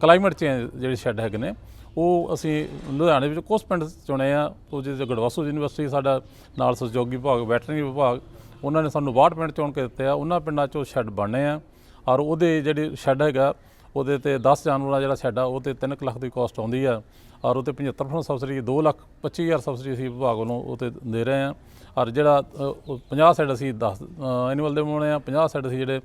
ਕਲਾਈਮੇਟ ਚੇਂਜ ਜਿਹੜੇ ਸ਼ੈੱਡ ਹੈਗੇ ਨੇ, ਉਹ ਅਸੀਂ ਲੁਧਿਆਣੇ ਵਿੱਚ ਕੁਝ ਪਿੰਡ ਚੁਣੇ ਆ। ਉਹ ਜਿਹਦੇ ਗੜਵਾਸੂ ਯੂਨੀਵਰਸਿਟੀ, ਸਾਡਾ ਨਾਲ ਸਹਿਯੋਗੀ ਵਿਭਾਗ, ਵੈਟਰਨਰੀ ਵਿਭਾਗ, ਉਹਨਾਂ ਨੇ ਸਾਨੂੰ 62 ਪਿੰਡ ਚੁਣ ਕੇ ਦਿੱਤੇ ਆ। ਉਹਨਾਂ ਪਿੰਡਾਂ 'ਚੋਂ ਸ਼ੈੱਡ ਬਣਨੇ ਆ। ਔਰ ਉਹਦੇ ਜਿਹੜੇ ਸ਼ੈੱਡ ਹੈਗਾ, ਉਹਦੇ ਤੇ 10 ਜਾਨਵਰਾਂ ਜਿਹੜਾ ਸ਼ੈੱਡ ਆ ਉਹ ਤੇ 3 ਲੱਖ ਦੀ ਕਾਸਟ ਆਉਂਦੀ ਆ। ਔਰ ਉਹ ਤੇ 75% ਸਬਸਿਡੀ 2 ਲੱਖ 25000 ਸਬਸਿਡੀ ਅਸੀਂ ਵਿਭਾਗ ਵੱਲੋਂ ਉਹ ਤੇ ਦੇ ਰਹੇ ਆ। ਔਰ ਜਿਹੜਾ ਅ, ਉਹ 50 ਸੈੱਡ ਅਸੀਂ 10 ਐਨੂਅਲ ਦੇ ਬਣਾਉਣੇ ਆ 50 ਸੈੱਟ ਅਸੀਂ ਜਿਹੜੇ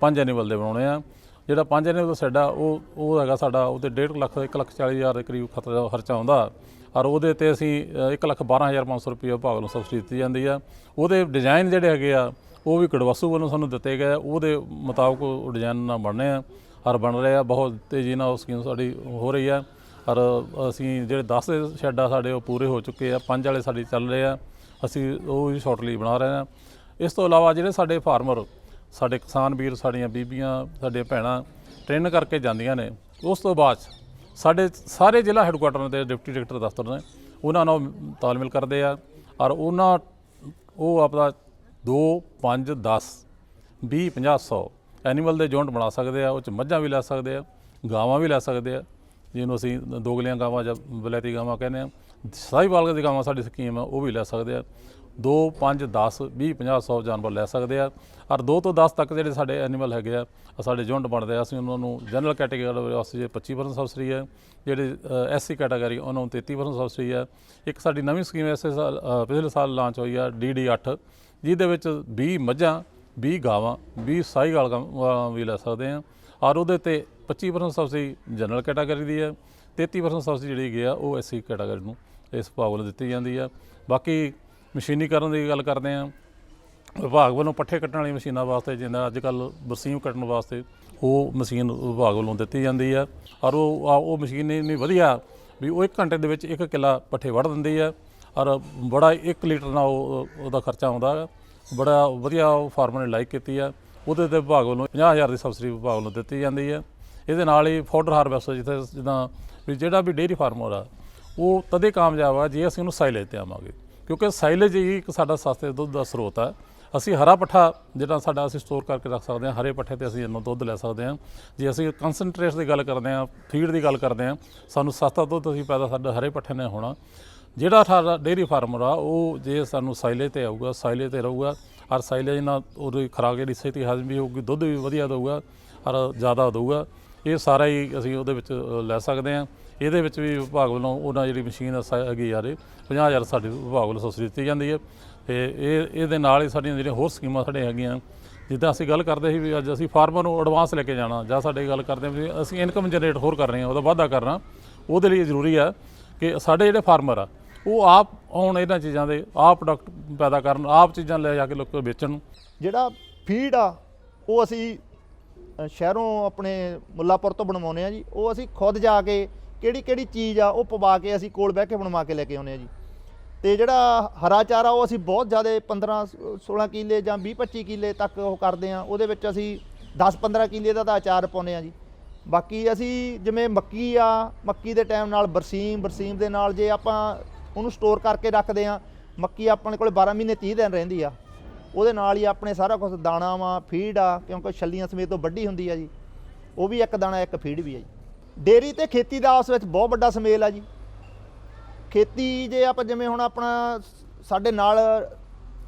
5 ਐਨੂਅਲ ਦੇ ਬਣਾਉਣੇ ਆ। ਜਿਹੜਾ 5 ਐਨੂਅਲ ਦਾ ਸੈੱਡ ਆ ਉਹ ਉਹ ਹੈਗਾ ਸਾਡਾ ਉਹਤੇ 1.5 ਲੱਖ 1 ਲੱਖ 40 ਹਜ਼ਾਰ ਦੇ ਕਰੀਬ ਖਰਚਾ ਖਰਚਾ ਆਉਂਦਾ। ਔਰ ਉਹਦੇ ਤੇ ਅਸੀਂ 1 ਲੱਖ 12500 ਰੁਪਏ ਵਿਭਾਗ ਵੱਲੋਂ ਸਬਸਿਡੀ ਦਿੱਤੀ ਜਾਂਦੀ ਆ। ਉਹਦੇ ਡਿਜ਼ਾਈਨ ਜਿਹੜੇ ਹੈਗੇ ਆ ਉਹ ਵੀ ਕੜਵਾਸੂ ਵੱਲੋਂ ਸਾਨੂੰ ਦਿੱਤੇ ਗਏ ਆ। ਉਹਦੇ ਮੁਤਾਬਕ ਉਹ ਡਿਜ਼ਾਈਨ ਨਾਲ ਬਣਨੇ ਆ ਔਰ ਬਣ ਰਹੇ ਆ। ਬਹੁਤ ਤੇਜ਼ੀ ਨਾਲ ਉਹ ਸਕੀਮ ਸਾਡੀ ਹੋ ਰਹੀ ਆ। ਔਰ ਅਸੀਂ ਜਿਹੜੇ 10 ਸ਼ੈੱਡ ਆ ਸਾਡੇ ਉਹ ਪੂਰੇ ਹੋ ਚੁੱਕੇ ਆ। ਪੰਜ ਵਾਲੇ ਸਾਡੇ ਚੱਲ ਰਹੇ ਆ। ਅਸੀਂ ਉਹ ਵੀ ਸ਼ਾਰਟਲੀ ਬਣਾ ਰਹੇ ਹਾਂ। ਇਸ ਤੋਂ ਇਲਾਵਾ ਜਿਹੜੇ ਸਾਡੇ ਫਾਰਮਰ ਸਾਡੇ ਕਿਸਾਨ ਵੀਰ, ਸਾਡੀਆਂ ਬੀਬੀਆਂ, ਸਾਡੀਆਂ ਭੈਣਾਂ ਟ੍ਰੇਨ ਕਰਕੇ ਜਾਂਦੀਆਂ ਨੇ, ਉਸ ਤੋਂ ਬਾਅਦ 'ਚ ਸਾਡੇ ਸਾਰੇ ਜ਼ਿਲ੍ਹਾ ਹੈੱਡਕੁਆਟਰ ਦੇ ਡਿਪਟੀ ਡਾਇਰੈਕਟਰ ਦਫ਼ਤਰ ਨੇ, ਉਹਨਾਂ ਨਾਲ ਤਾਲਮੇਲ ਕਰਦੇ ਆ ਔਰ ਉਹਨਾਂ, ਉਹ ਆਪਦਾ 2 5 10 20 50 100 ਐਨੀਮਲ ਦੇ ਜੌਂਟ ਬਣਾ ਸਕਦੇ ਆ, ਉਹ ਚ ਮੱਝਾਂ ਵੀ ਲੈ ਸਕਦੇ ਆ, ਗਾਵਾਂ ਵੀ ਲੈ ਸਕਦੇ ਆ। ਜਿਹਨੂੰ ਅਸੀਂ ਦੋਗਲੀਆਂ ਗਾਵਾਂ ਜਾਂ ਬਲੈਤੀ ਗਾਵਾਂ ਕਹਿੰਦੇ ਆ ਸਾਹੀਵਾਲ ਦੀ ਗਾਵਾਂ ਸਾਡੀ ਸਕੀਮ ਆ, ਉਹ ਵੀ ਲੈ ਸਕਦੇ ਆ। 2 5 10 20 50 100 ਜਾਨਵਰ ਲੈ ਸਕਦੇ ਆ। ਔਰ 2 ਤੋਂ 10 ਤੱਕ ਜਿਹੜੇ ਸਾਡੇ ਐਨੀਮਲ ਹੈਗੇ ਆ ਸਾਡੇ ਜੌਂਟ ਬਣਦੇ ਆ, ਅਸੀਂ ਉਹਨਾਂ ਨੂੰ ਜਨਰਲ ਕੈਟਾਗਰੀ ਵਾਸਤੇ 25% ਸਬਸਿਡੀ ਹੈ ਜਿਹੜੇ ਐਸਸੀ ਕੈਟਾਗਰੀ ਉਹਨਾਂ ਨੂੰ 33% ਸਬਸਿਡੀ ਹੈ ਇੱਕ ਸਾਡੀ ਨਵੀਂ ਸਕੀਮ ਐਸੇ ਸਾਲ ਪਿਛਲੇ ਸਾਲ ਲਾਂਚ ਹੋਈ ਆ ਡੀਡੀ 8 ਜਿਹਦੇ ਵਿੱਚ 20 ਮੱਝਾਂ 20 ਗਾਵਾਂ 20 ਸਾਹੀਵਾਲ ਗਾਵਾਂ ਵੀ ਲੈ ਸਕਦੇ ਆ। ਔਰ ਉਹਦੇ ਤੇ 25% ਸਬਸਿਡੀ ਜਨਰਲ ਕੈਟਾਗਰੀ ਦੀ ਹੈ 33% ਸਬਸਿਡੀ ਜਿਹੜੀ ਹੈਗੀ ਆ, ਉਹ ਐਸਸੀ ਕੈਟਾਗਰੀ ਨੂੰ ਇਸ ਵਿਭਾਗ ਵੱਲੋਂ ਦਿੱਤੀ ਜਾਂਦੀ ਆ। ਬਾਕੀ ਮਸ਼ੀਨੀਕਰਨ ਦੀ ਗੱਲ ਕਰਦੇ ਆ, ਵਿਭਾਗ ਵੱਲੋਂ ਪੱਠੇ ਕੱਟਣ ਵਾਲੀ ਮਸ਼ੀਨਾਂ ਵਾਸਤੇ, ਜਿੰਦਾ ਅੱਜ ਕੱਲ ਬਰਸੀਮ ਕੱਟਣ ਵਾਸਤੇ, ਉਹ ਮਸ਼ੀਨ ਵਿਭਾਗ ਵੱਲੋਂ ਦਿੱਤੀ ਜਾਂਦੀ ਆ। ਔਰ ਉਹ, ਆ- ਉਹ ਮਸ਼ੀਨ ਇੰਨੀ ਵਧੀਆ ਵੀ ਉਹ 1 ਘੰਟੇ ਦੇ ਵਿੱਚ 1 ਕਿੱਲਾ ਪੱਠੇ ਵੱਢ ਦਿੰਦੀ ਆ। ਔਰ ਬੜਾ 1 ਲੀਟਰ ਨਾਲ ਉਹ ਉਹਦਾ ਖਰਚਾ ਆਉਂਦਾ ਹੈ ਬੜਾ ਵਧੀਆ ਉਹ ਫਾਰਮਰ ਨੇ ਲਾਈਕ ਕੀਤੀ ਆ। ਉਹਦੇ ਤੇ ਵਿਭਾਗ ਵੱਲੋਂ 50000 ਦੀ ਸਬਸਿਡੀ ਵਿਭਾਗ ਵੱਲੋਂ ਦਿੱਤੀ ਜਾਂਦੀ ਹੈ ਇਹਦੇ ਨਾਲ ਹੀ ਫੋਡਰ ਹਾਰਵੈਸਟਰ ਜਿੱਥੇ ਜਿੱਦਾਂ ਵੀ ਜਿਹੜਾ ਵੀ ਡੇਅਰੀ ਫਾਰਮਰ ਆ ਉਹ ਤਦੇ ਕਾਮਯਾਬ ਆ ਜੇ ਅਸੀਂ ਉਹਨੂੰ ਸਾਈਲੇਜ ਤੇ ਆਵਾਂਗੇ। ਕਿਉਂਕਿ ਸਾਈਲੇਜ ਹੀ ਇੱਕ ਸਾਡਾ ਸਸਤੇ ਦੁੱਧ ਦਾ ਸਰੋਤ ਆ। ਅਸੀਂ ਹਰਾ ਪੱਠਾ ਜਿਹੜਾ ਸਾਡਾ ਅਸੀਂ ਸਟੋਰ ਕਰਕੇ ਰੱਖ ਸਕਦੇ ਹਾਂ, ਹਰੇ ਪੱਠੇ ਤੇ ਅਸੀਂ ਇਹਨੂੰ ਦੁੱਧ ਲੈ ਸਕਦੇ ਹਾਂ। ਜੇ ਅਸੀਂ ਕਨਸੈਂਟਰੇਟ ਦੀ ਗੱਲ ਕਰਦੇ ਹਾਂ ਫੀਡ ਦੀ ਗੱਲ ਕਰਦੇ ਹਾਂ, ਸਾਨੂੰ ਸਸਤਾ ਦੁੱਧ ਅਸੀਂ ਪੈਦਾ ਸਾਡਾ ਹਰੇ ਪੱਠੇ ਨੇ ਹੋਣਾ। ਜਿਹੜਾ ਸਾਡਾ ਡੇਅਰੀ ਫਾਰਮਰ ਆ ਉਹ ਜੇ ਸਾਨੂੰ ਸਾਈਲੇਜ ਤੇ ਆਊਗਾ ਸਾਈਲੇਜ ਤੇ ਰਹੂਗਾ, ਔਰ ਸਾਈਲੇਜ ਨਾਲ ਉਹਦੀ ਖੁਰਾਕ ਜਿਹੜੀ ਛੇਤੀ ਹਜ਼ਮ ਵੀ ਹੋਊਗੀ, ਦੁੱਧ ਵੀ ਵਧੀਆ ਦਊਗਾ, ਔਰ ਜ਼ਿਆਦਾ ਦਊਗਾ। ਇਹ ਸਾਰਾ ਹੀ ਅਸੀਂ ਉਹਦੇ ਵਿੱਚ ਲੈ ਸਕਦੇ ਹਾਂ। ਇਹਦੇ ਵਿੱਚ ਵੀ ਵਿਭਾਗ ਵੱਲੋਂ ਉਹਨਾਂ ਜਿਹੜੀ ਮਸ਼ੀਨ ਸ- ਹੈਗੀ ਯਾਰ 50000 ਸਾਡੇ ਵਿਭਾਗ ਵੱਲੋਂ ਸਬਸਿਡੀ ਦਿੱਤੀ ਜਾਂਦੀ ਹੈ। ਤੇ ਇਹ, ਇਹਦੇ ਨਾਲ ਹੀ ਸਾਡੀਆਂ ਜਿਹੜੀਆਂ ਹੋਰ ਸਕੀਮਾਂ ਸਾਡੇ ਹੈਗੀਆਂ। ਜਿੱਦਾਂ ਅਸੀਂ ਗੱਲ ਕਰਦੇ ਸੀ ਵੀ ਅੱਜ ਅਸੀਂ ਫਾਰਮਰ ਨੂੰ ਐਡਵਾਂਸ ਲੈ ਕੇ ਜਾਣਾ, ਜਾਂ ਸਾਡੇ ਗੱਲ ਕਰਦੇ ਹਾਂ ਵੀ ਅਸੀਂ ਇਨਕਮ ਜਨਰੇਟ ਹੋਰ ਕਰ ਰਹੇ ਹਾਂ, ਉਹਦਾ ਵਾਧਾ ਕਰਨਾ, ਉਹਦੇ ਲਈ ਜ਼ਰੂਰੀ ਆ ਕਿ ਸਾਡੇ ਜਿਹੜੇ ਫਾਰਮਰ ਆ, ਉਹ ਆਪ ਆਉਣ ਇਹਨਾਂ ਚੀਜ਼ਾਂ ਦੇ ਆਪ ਪ੍ਰੋਡਕਟ ਪੈਦਾ ਕਰਨ, ਆਪ ਚੀਜ਼ਾਂ ਲੈ ਜਾ ਕੇ ਲੋਕਾਂ ਨੂੰ ਵੇਚਣ। ਜਿਹੜਾ ਫੀਡ ਆ, ਉਹ ਅਸੀਂ ਸ਼ਹਿਰੋਂ ਆਪਣੇ ਮੁੱਲਾਪੁਰ ਤੋਂ ਬਣਵਾਉਂਦੇ ਆ ਜੀ। ਉਹ ਅਸੀਂ ਖੁਦ ਜਾ ਕੇ ਕਿਹੜੀ ਕਿਹੜੀ ਚੀਜ਼ ਆ, ਉਹ ਪਵਾ ਕੇ ਅਸੀਂ ਕੋਲ ਬਹਿ ਕੇ ਬਣਵਾ ਕੇ ਲੈ ਕੇ ਆਉਂਦੇ ਆ ਜੀ। ਤੇ ਜਿਹੜਾ ਹਰਾ ਚਾਰਾ, ਉਹ ਅਸੀਂ ਬਹੁਤ ਜ਼ਿਆਦਾ 15 16 ਕਿੱਲੇ ਜਾਂ 20 25 ਕਿੱਲੇ ਤੱਕ ਉਹ ਕਰਦੇ ਆ ਉਹਦੇ ਵਿੱਚ ਅਸੀਂ 10 15 ਕਿੱਲੇ ਦਾ ਤਾਂ ਅਚਾਰ ਪਾਉਂਦੇ ਆ ਜੀ। ਬਾਕੀ ਅਸੀਂ ਜਿਵੇਂ ਮੱਕੀ ਆ, ਮੱਕੀ ਦੇ ਟਾਈਮ ਨਾਲ ਬਰਸੀਮ ਬਰਸੀਮ ਦੇ ਨਾਲ ਜੇ ਆਪਾਂ ਉਹਨੂੰ ਸਟੋਰ ਕਰਕੇ ਰੱਖਦੇ ਆ ਮੱਕੀ ਆਪਣੇ ਕੋਲ 12 ਮਹੀਨੇ 30 ਦਿਨ ਰਹਿੰਦੀ ਆ। ਉਹਦੇ ਨਾਲ ਹੀ ਆਪਣੇ ਸਾਰਾ ਕੁਝ ਦਾਣਾ ਵਾ, ਫੀਡ ਆ, ਕਿਉਂਕਿ ਛੱਲੀਆਂ ਸਮੇਤ ਤੋਂ ਵੱਡੀ ਹੁੰਦੀ ਆ ਜੀ। ਉਹ ਵੀ ਇੱਕ ਦਾਣਾ, ਇੱਕ ਫੀਡ ਵੀ ਆ ਜੀ। ਡੇਰੀ ਤੇ ਖੇਤੀ ਦਾ ਆਪਸ ਵਿੱਚ ਬਹੁਤ ਵੱਡਾ ਸਮੇਲ ਆ ਜੀ। ਖੇਤੀ ਜੇ ਆਪਾਂ ਜਿਵੇਂ ਹੁਣ ਆਪਣਾ ਸਾਡੇ ਨਾਲ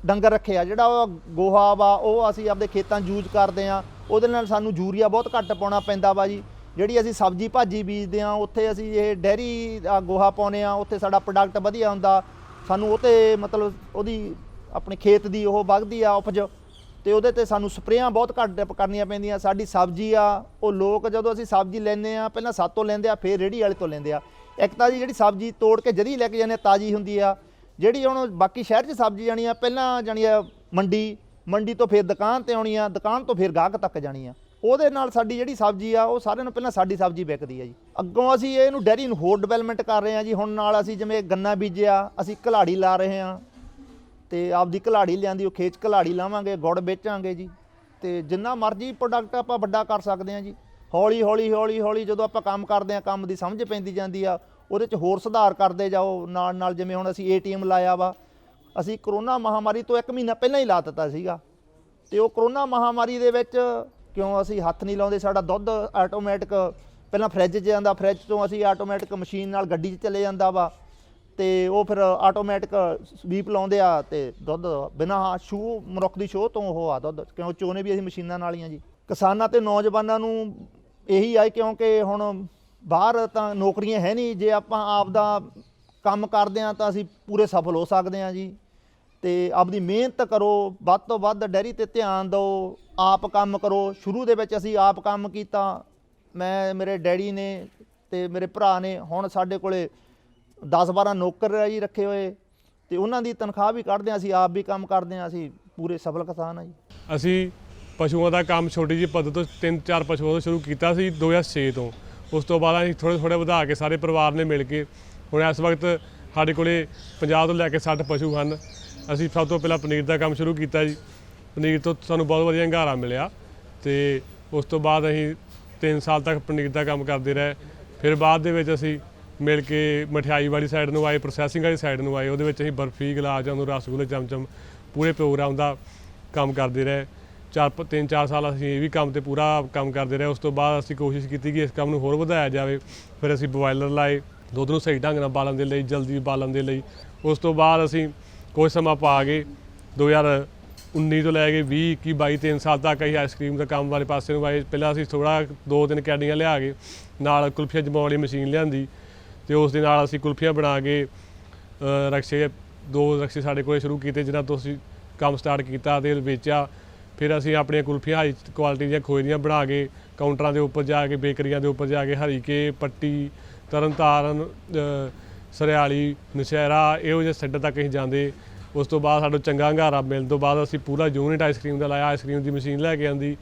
ਡੰਗਰ ਰੱਖੇ ਆ, ਜਿਹੜਾ ਉਹ ਗੋਹਾ ਵਾ, ਉਹ ਅਸੀਂ ਆਪਦੇ ਖੇਤਾਂ ਯੂਜ਼ ਕਰਦੇ ਆ। ਉਹਦੇ ਨਾਲ ਸਾਨੂੰ ਯੂਰੀਆ ਬਹੁਤ ਘੱਟ ਪਾਉਣਾ ਪੈਂਦਾ ਵਾ ਜੀ। ਜਿਹੜੀ ਅਸੀਂ ਸਬਜ਼ੀ ਭਾਜੀ ਬੀਜਦੇ ਆ, ਉੱਥੇ ਅਸੀਂ ਇਹ ਡੈਰੀ ਦਾ ਗੋਹਾ ਪਾਉਨੇ ਆ, ਉੱਥੇ ਸਾਡਾ ਪ੍ਰੋਡਕਟ ਵਧੀਆ ਹੁੰਦਾ। ਸਾਨੂੰ ਉਹ ਤੇ ਮਤਲਬ ਉਹਦੀ ਆਪਣੇ ਖੇਤ ਦੀ ਉਹ ਵਗਦੀ ਆ ਉਪਜ, ਤੇ ਉਹਦੇ ਤੇ ਸਾਨੂੰ ਸਪਰੇਆਂ ਬਹੁਤ ਘੱਟ ਕਰਨੀਆਂ ਪੈਂਦੀਆਂ। ਸਾਡੀ ਸਬਜ਼ੀ ਆ, ਉਹ ਲੋਕ ਜਦੋਂ ਅਸੀਂ ਸਬਜ਼ੀ ਲੈਂਦੇ ਆ, ਪਹਿਲਾਂ ਸਾਤੋਂ ਲੈਂਦੇ ਆ, ਫਿਰ ਰੇੜੀ ਵਾਲੇ ਤੋਂ ਲੈਂਦੇ ਆ। ਇੱਕ ਤਾਂ ਜੀ ਜਿਹੜੀ ਸਬਜ਼ੀ ਤੋੜ ਕੇ ਜਦੀ ਲੈ ਕੇ ਜਾਂਦੇ ਆ, ਤਾਜ਼ੀ ਹੁੰਦੀ ਆ। ਜਿਹੜੀ ਹੁਣ ਬਾਕੀ ਸ਼ਹਿਰ 'ਚ ਸਬਜ਼ੀ ਜਾਣੀ ਆ, ਪਹਿਲਾਂ ਜਾਣੀ ਆ ਮੰਡੀ ਮੰਡੀ ਤੋਂ ਫਿਰ ਦੁਕਾਨ ਤੇ ਆਉਣੀ ਆ, ਦੁਕਾਨ ਤੋਂ ਫਿਰ ਗਾਹਕ ਤੱਕ ਜਾਣੀ ਆ। ਉਹਦੇ ਨਾਲ ਸਾਡੀ ਜਿਹੜੀ ਸਬਜ਼ੀ ਆ, ਉਹ ਸਾਰਿਆਂ ਨੂੰ ਪਹਿਲਾਂ ਸਾਡੀ ਸਬਜ਼ੀ ਵਿਕਦੀ ਆ ਜੀ। ਅੱਗੋਂ ਅਸੀਂ ਇਹਨੂੰ ਡੈਰੀ ਨੂੰ ਹੋਰ ਡਿਵੈਲਪਮੈਂਟ ਕਰ ਰਹੇ ਆ ਜੀ। ਹੁਣ ਨਾਲ ਅਸੀਂ ਜਿਵੇਂ ਗੰਨਾ ਬੀਜਿਆ, ਅਸੀਂ ਘਲਾੜੀ ਲਾ ਰਹੇ ਆ। ਤੇ ਆਪਦੀ ਘਲਾੜੀ ਲਿਆਂਦੀ, ਉਹ ਖੇਚ ਘਲਾੜੀ ਲਾਵਾਂਗੇ, ਗੁੜ ਵੇਚਾਂਗੇ ਜੀ। ਤੇ ਜਿੰਨਾ ਮਰਜ਼ੀ ਪ੍ਰੋਡਕਟ ਆਪਾਂ ਵੱਡਾ ਕਰ ਸਕਦੇ ਹਾਂ ਜੀ। ਹੌਲੀ ਹੌਲੀ ਹੌਲੀ ਹੌਲੀ ਜਦੋਂ ਆਪਾਂ ਕੰਮ ਕਰਦੇ ਆ ਕੰਮ ਦੀ ਸਮਝ ਪੈਂਦੀ ਜਾਂਦੀ ਆ, ਉਹਦੇ 'ਚ ਹੋਰ ਸੁਧਾਰ ਕਰਦੇ ਜਾਓ, ਨਾਲ ਨਾਲ ਜਿਵੇਂ ਹੁਣ ਅਸੀਂ ਏਟੀਐਮ ਲਾਇਆ ਵਾ। ਅਸੀਂ ਕਰੋਨਾ ਮਹਾਮਾਰੀ ਤੋਂ 1 ਮਹੀਨਾ ਪਹਿਲਾਂ ਹੀ ਲਾ ਦਿੱਤਾ ਸੀਗਾ। ਤੇ ਉਹ ਕਰੋਨਾ ਮਹਾਮਾਰੀ ਦੇ ਵਿੱਚ ਕਿਉਂ ਅਸੀਂ ਹੱਥ ਨਹੀਂ ਲਾਉਂਦੇ? ਸਾਡਾ ਦੁੱਧ ਆਟੋਮੈਟਿਕ ਪਹਿਲਾਂ ਫ੍ਰਿਜ 'ਚ ਜਾਂਦਾ ਫ੍ਰਿਜ ਤੋਂ ਅਸੀਂ ਆਟੋਮੈਟਿਕ ਮਸ਼ੀਨ ਨਾਲ ਗੱਡੀ 'ਚ ਚਲੇ ਜਾਂਦਾ ਵਾ। ਤੇ ਉਹ ਫਿਰ ਆਟੋਮੈਟਿਕ ਸਵੀਪ ਲਾਉਂਦੇ ਆ ਤੇ ਦੁੱਧ ਬਿਨਾਂ ਸ਼ੂ ਮਨੁੱਖ ਦੀ ਸ਼ੋਅ ਤੋਂ ਉਹ ਆ ਦੁੱਧ, ਕਿਉਂ ਚੋਨੇ ਵੀ ਅਸੀਂ ਮਸ਼ੀਨਾਂ ਨਾਲ ਹੀ ਆ ਜੀ। ਕਿਸਾਨਾਂ ਤੇ ਨੌਜਵਾਨਾਂ ਨੂੰ ਇਹੀ ਆ ਕਿਉਂਕਿ ਹੁਣ ਬਾਹਰ ਤਾਂ ਨੌਕਰੀਆਂ ਹੈ ਨਹੀਂ, ਜੇ ਆਪਾਂ ਆਪ ਦਾ ਕੰਮ ਕਰਦੇ ਆ ਤਾਂ ਅਸੀਂ ਪੂਰੇ ਸਫਲ ਹੋ ਸਕਦੇ ਆ ਜੀ। ਤੇ ਆਪਦੀ ਮਿਹਨਤ ਕਰੋ, ਵੱਧ ਤੋਂ ਵੱਧ ਡੈਰੀ ਤੇ ਧਿਆਨ ਦਿਓ, ਆਪ ਕੰਮ ਕਰੋ। ਸ਼ੁਰੂ ਦੇ ਵਿੱਚ ਅਸੀਂ ਆਪ ਕੰਮ ਕੀਤਾ। ਮੈਂ, ਮੇਰੇ ਡੈਡੀ ਨੇ ਤੇ ਮੇਰੇ ਭਰਾ ਨੇ ਹੁਣ ਸਾਡੇ ਕੋਲੇ 10-12 ਨੌਕਰ ਆ ਜੀ ਰੱਖੇ ਹੋਏ ਤੇ ਉਹਨਾਂ ਦੀ ਤਨਖਾਹ ਵੀ ਕੱਢਦੇ ਆ ਅਸੀਂ, ਆਪ ਵੀ ਕੰਮ ਕਰਦੇ ਆ ਅਸੀਂ ਪੂਰੇ ਸਫਲ ਕਿਸਾਨ ਆ ਜੀ। ਅਸੀਂ ਪਸ਼ੂਆਂ ਦਾ ਕੰਮ ਛੋਟੀ ਜਿਹੀ ਪੱਧਰ ਤੋਂ ਤਿੰਨ ਚਾਰ ਪਸ਼ੂਆਂ ਤੋਂ ਸ਼ੁਰੂ ਕੀਤਾ ਸੀ 2006 ਤੋਂ। ਉਸ ਤੋਂ ਬਾਅਦ ਅਸੀਂ ਥੋੜੇ ਥੋੜੇ ਵਧਾ ਕੇ ਸਾਰੇ ਪਰਿਵਾਰ ਨੇ ਮਿਲ ਕੇ ਹੁਣ ਇਸ ਵਕਤ ਸਾਡੇ ਕੋਲੇ 50 ਤੋਂ ਲੈ ਕੇ 60 ਪਸ਼ੂ ਹਨ। ਅਸੀਂ ਸਭ ਤੋਂ ਪਹਿਲਾਂ ਪਨੀਰ ਦਾ ਕੰਮ ਸ਼ੁਰੂ ਕੀਤਾ ਜੀ। ਪਨੀਰ ਤੋਂ ਸਾਨੂੰ ਬਹੁਤ ਵਧੀਆ ਹੰਗਾਰਾ ਮਿਲਿਆ ਤੇ ਉਸ ਤੋਂ ਬਾਅਦ ਅਸੀਂ 3 ਸਾਲ ਤੱਕ ਪਨੀਰ ਦਾ ਕੰਮ ਕਰਦੇ ਰਹੇ। ਫਿਰ ਬਾਅਦ ਦੇ ਵਿੱਚ ਅਸੀਂ ਮਿਲ ਕੇ ਮਠਿਆਈ ਵਾਲੀ ਸਾਈਡ ਨੂੰ ਆਏ ਪ੍ਰੋਸੈਸਿੰਗ ਵਾਲੀ ਸਾਈਡ ਨੂੰ ਆਏ, ਉਹਦੇ ਵਿੱਚ ਅਸੀਂ ਬਰਫੀ ਗੁਲਾਬ ਜਾਮੁਨ ਰਸਗੁੱਲੇ, ਚਮਚਮ ਪੂਰੇ ਪ੍ਰੋਗਰਾਮ ਦਾ ਕੰਮ ਕਰਦੇ ਰਹੇ। ਚਾਰ ਪ- ਤਿੰਨ ਚਾਰ ਸਾਲ ਅਸੀਂ ਇਹ ਵੀ ਕੰਮ ਤੇ ਪੂਰਾ ਕੰਮ ਕਰਦੇ ਰਹੇ। ਉਸ ਤੋਂ ਬਾਅਦ ਅਸੀਂ ਕੋਸ਼ਿਸ਼ ਕੀਤੀ ਕਿ ਇਸ ਕੰਮ ਨੂੰ ਹੋਰ ਵਧਾਇਆ ਜਾਵੇ। ਫਿਰ ਅਸੀਂ ਬੋਇਲਰ ਲਾਏ, ਦੁੱਧ ਨੂੰ ਸਹੀ ਢੰਗ ਨਾਲ ਬਾਲਣ ਦੇ ਲਈ, ਜਲਦੀ ਬਾਲਣ ਦੇ ਲਈ। ਉਸ ਤੋਂ ਬਾਅਦ ਅਸੀਂ ਕੁਝ ਸਮਾਂ ਪਾ ਕੇ 2019 ਤੋਂ ਲੈ ਕੇ 20 21 22 ਤਿੰਨ ਸਾਲ ਤੱਕ ਅਸੀਂ ਆਈਸਕ੍ਰੀਮ ਦਾ ਕੰਮ ਵਾਲੇ ਪਾਸੇ ਨੂੰ ਆਏ। ਪਹਿਲਾਂ ਅਸੀਂ ਥੋੜਾ ਦੋ ਤਿੰਨ ਕੈਡੀਆਂ ਲਿਆ ਕੇ ਨਾਲ ਕੁਲਫੀਆਂ ਜਮਾਉਣ ਵਾਲੀ ਮਸ਼ੀਨ ਲਿਆਂਦੀ। ਤੇ ਉਸ ਦੇ ਨਾਲ ਅਸੀਂ ਕੁਲਫੀਆਂ ਬਣਾ ਕੇ ਰਕਸ਼ੇ ਦੋ ਰਕਸ਼ੇ ਸਾਡੇ ਕੋਲੇ ਸ਼ੁਰੂ ਕੀਤੇ ਜਿਨ੍ਹਾਂ ਤੋਂ ਅਸੀਂ ਕੰਮ ਸਟਾਰਟ ਕੀਤਾ ਤੇ ਵੇਚਿਆ। ਫਿਰ ਅਸੀਂ ਆਪਣੀਆਂ ਕੁਲਫੀਆਂ ਹਾਈ ਕੁਆਲਿਟੀ ਦੀਆਂ ਖੋਏ ਦੀਆਂ ਬਣਾ ਕੇ ਕਾਊਂਟਰਾਂ ਦੇ ਉੱਪਰ ਜਾ ਕੇ ਬੇਕਰੀਆਂ ਦੇ ਉੱਪਰ ਜਾ ਕੇ ਹਰੀਕੇ ਪੱਟੀ ਤਰਨਤਾਰਨ ਅ, ਸਰਿਆਲੀ ਨਸ਼ਹਿਰਾ ਇਹੋ ਜਿਹੇ ਸੈਂਟਰ ਤੱਕ ਅਸੀਂ ਜਾਂਦੇ। ਉਸ ਤੋਂ ਬਾਅਦ ਸਾਨੂੰ ਚੰਗਾ ਹੰਗਾਰਾ ਮਿਲਣ ਤੋਂ ਬਾਅਦ ਅਸੀਂ ਪੂਰਾ ਯੂਨਿਟ ਆਈਸਕ੍ਰੀਮ ਦਾ ਲਾਇਆ ਆਈਸਕ੍ਰੀਮ ਦੀ ਮਸ਼ੀਨ ਲੈ ਕੇ ਆਂਦੀ